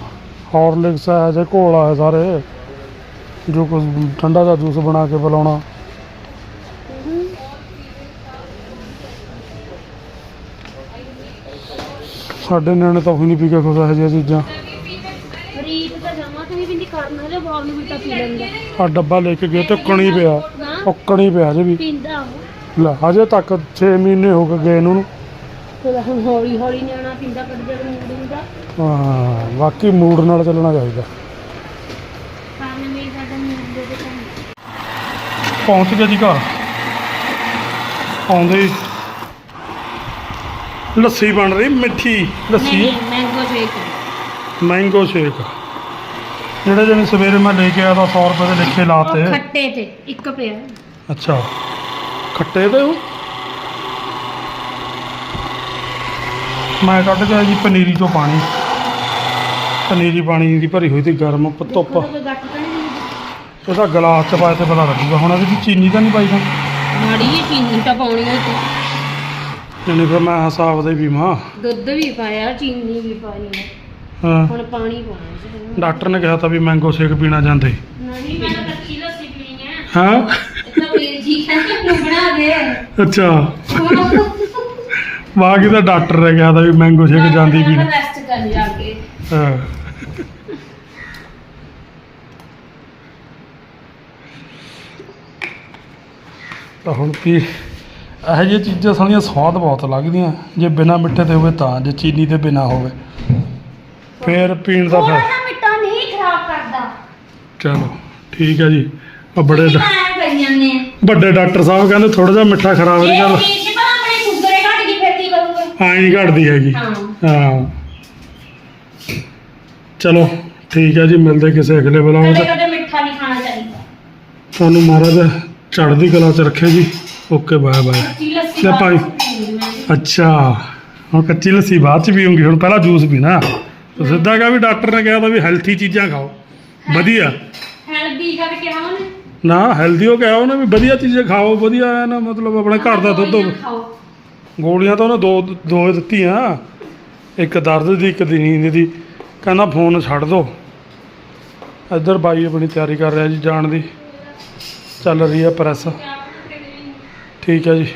ਹੌਰਲਿਕਸ ਹੈ ਜੇ ਘੋਲ ਹੈ ਸਾਰੇ। ਜੋ ਕੁਝ ਠੰਡਾ ਦਾ ਜੂਸ ਬਣਾ ਕੇ ਪਿਲਾਉਣਾ। ਸਾਡੇ ਨਿਆਣੇ ਤਾਂ ਉਹੀ ਨਹੀਂ ਪੀ ਕੇ ਖੁਸ਼ ਇਹੋ ਜਿਹੀਆਂ ਚੀਜ਼ਾਂ। ਰੀਤ ਤਾਂ ਜਮਾ ਤੇ ਵੀ ਬਿੰਦੀ ਕਰਨਾ ਜੇ ਬੋਰਨਵੀਟਾ ਪੀ ਲੈਂਦਾ। ਆ ਡੱਬਾ ਲੈ ਕੇ ਗਏ ਤੇ ਕਣੀ ਪਿਆ ਨਾ ਉੱਕਣੀ ਪਿਆ ਹਜੇ ਵੀ। ਪੀਂਦਾ ਉਹ। ਲੈ ਹਜੇ ਤੱਕ 6 ਮਹੀਨੇ ਹੋ ਗਏ ਗਏ ਨੂੰ। ਹੁਣ ਹੌਲੀ ਹੌਲੀ ਨਿਆਣਾ ਪੀਂਦਾ ਕੱਢ ਦੇ ਮੂਡ ਦਾ ਹਾਂ ਬਾਕੀ ਮੂਡ ਨਾਲ ਚੱਲਣਾ ਚਾਹੀਦਾ ਖਾਣੇ ਮੇਰੀ ਸਾਡਾ ਮੂਡ ਦੇ ਤੇ ਪਹੁੰਚ ਗਏ ਜੀ ਘਰ ਆਉਂਦੇ ਹੀ ਲੱਸੀ ਬਣ ਰਹੀ ਮਿੱਠੀ ਲੱਸੀ। ਨਹੀਂ ਮੈਂਗੋ ਸ਼ੇਕ ਮੈਂਗੋ ਸ਼ੇਕ ਜਿਹੜੇ ਜਿਹਨੇ ਸਵੇਰੇ ਮੈਂ ਲੈ ਕੇ ਆਇਆ ਤਾਂ 100 ਰੁਪਏ ਦੇ ਲਿਖੇ ਲਾਤੇ ਖੱਟੇ ਤੇ ਇੱਕ ਪਿਆ। ਅੱਛਾ। ਖੱਟੇ ਤੇ ਉਹ? ਮੈਂ ਕੱਢ ਕੇ ਆਇਆ ਜੀ ਪਨੀਰੀ ਚੋਂ ਪਾਣੀ। ਪਨੀਰੀ ਪਾਣੀ ਦੀ ਭਰੀ ਹੋਈ ਸੀ ਗਰਮ ਪ- ਧੁੱਪ। ਦੇਖੋ ਤਾਂ ਕੋਈ ਗੱਟ ਉਹਦਾ ਗਲਾਸ ਚ ਪਾਏ ਤੇ ਪਤਾ ਲੱਗੂਗਾ। ਹੁਣ ਇਹਦੇ ਵਿੱਚ ਚੀਨੀ ਤਾਂ ਨਹੀਂ ਪਾਈ ਤਾਂ? ਮਾੜੀ ਜਿਹੀ ਚੀਨੀ ਤਾਂ ਪਾਉਣੀ ਹੈ ਤੇ। ਯਾਨੀ ਫਿਰ ਮੈਂ ਹਿਸਾਬ ਦੇ ਪੀਵਾਂ ਦੁੱਧ ਵੀ ਪਾਇਆ ਚੀਨੀ ਵੀ ਪਾਈ ਹੈ ਹਾਂ। ਹੁਣ ਪਾਣੀ ਪਾਉਣਾ ਸੀ। ਡਾਕਟਰ ਨੇ ਕਿਹਾ ਤਾਂ ਵੀ ਮੈਂਗੋ ਸ਼ੇਕ ਪੀਣਾ ਜਾਂਦੇ। ਨਹੀਂ ਮੈਂ ਤਾਂ ਕੱਚੀ ਲੱਸੀ ਪੀਣੀ ਹੈ ਹਾਂ? ਇਹ ਤਾਂ ਵੀਰ ਜੀ ਕਹਿੰਦੇ ਨੂੰ ਬਣਾ ਦੇ। ਅੱਛਾ। ਬਾਕੀ ਤਾਂ ਡਾਕਟਰ ਨੇ ਕਿਹਾ ਤਾਂ ਵੀ ਮੈਂਗੋ ਸ਼ੇਕ ਜਾਂਦੀ ਪੀਣਾ। ਰੈਸਟ ਕਰ ਜਾ ਕੇ। ਹਾਂ। ਤਾਂ ਹੁਣ ਕੀ ਇਹੋ ਜਿਹੀਆਂ ਚੀਜ਼ਾਂ ਸਾਰੀਆਂ ਸਵਾਦ ਬਹੁਤ ਲੱਗਦੀਆਂ। ਜੇ ਬਿਨਾ ਮਿੱਠੇ ਤੇ ਹੋਵੇ ਤਾਂ ਜੇ ਚੀਨੀ ਤੇ ਬਿਨਾ ਹੋਵੇ। ਫੇਰ ਪੀਣ ਦਾ ਥੋੜਾ ਫਿਰ ਨਾ ਮਿੱਟਾ ਨਹੀਂ ਖਰਾਬ ਕਰਦਾ। ਚਲੋ ਠੀਕ ਹੈ ਜੀ। ਆ ਬੜੇ ਡਾ- ਤਾਂ ਐਂ ਕਰੀ ਜਾਂਦੇ ਆ। ਵੱਡੇ ਡਾਕਟਰ ਸਾਹਿਬ ਕਹਿੰਦੇ ਥੋੜਾ ਜਿਹਾ ਮਿੱਠਾ ਖਰਾਬ ਨਹੀਂ ਇਹ ਕਰਦਾ ਚੀਜ਼ ਭਲਾ ਆਪਣੇ ਸ਼ੂਗਰ ਘਟ ਗਈ ਫਿਰ ਕੀ ਕਰੂਗੇ? ਐਂ ਨਹੀਂ ਘਟਦੀ ਹੈਗੀ। ਹਾਂ। ਹਾਂ। ਚਲੋ ਠੀਕ ਹੈ ਜੀ ਮਿਲਦੇ ਕਿਸੇ ਅਗਲੇ ਬਲਾਉ ਕਦੇ ਕਦੇ ਮਿੱਠਾ ਨਹੀਂ ਖਾਣਾ ਚਾਹੀਦਾ। ਤੁਹਾਨੂੰ ਮਹਾਰਾਜ ਚੜ੍ਹਦੀ ਕਲਾ ਚ ਰੱਖੇ ਜੀ। ਓਕੇ ਬਾਏ ਬਾਏ ਲੈ ਭਾਈ। ਅੱਛਾ। ਹੁਣ ਕੱਚੀ ਲੱਸੀ ਬਾਅਦ ਚ ਪੀਉਂਗੀ ਹੁਣ ਪਹਿਲਾਂ ਜੂਸ ਪੀਣਾ। ਤੇ ਸਿੱਧਾ ਕਹਾ ਵੀ ਡਾਕਟਰ ਨੇ ਕਿਹਾ ਤਾਂ ਵੀ ਹੈਲਥੀ ਚੀਜ਼ਾਂ ਖਾਓ। ਵਧੀਆ। ਹੈਲਦੀ ਕਰ ਕਿਹਾ ਉਹਨੇ? ਨਾ ਹੈਲਦੀ ਹੋ ਗਿਆ ਉਹਨੇ ਵੀ ਵਧੀਆ ਚੀਜ਼ਾਂ ਖਾਓ ਵਧੀਆ ਹੈ ਨਾ ਮਤਲਬ ਆਪਣੇ ਘਰ ਦਾ ਦੁੱਧ ਹੋਵੇ ਖਾਓ। ਗੋਲੀਆਂ ਤਾਂ ਉਹਨੇ ਦੋ ਦੋ ਦਿੱਤੀਆਂ। ਇੱਕ ਦਰਦ ਦੀ ਇੱਕ ਦੀ ਨੀਂਦ ਦੀ। ਕਹਿੰਦਾ ਫੋਨ ਛੱਡ ਦੋ। ਇੱਧਰ ਬਾਈ ਆਪਣੀ ਤਿਆਰੀ ਕਰ ਰਿਹਾ ਜੀ ਜਾਣ ਦੀ। ਚੱਲ ਰਹੀ ਹੈ ਪ੍ਰੈਸ। ਠੀਕ ਹੈ ਜੀ।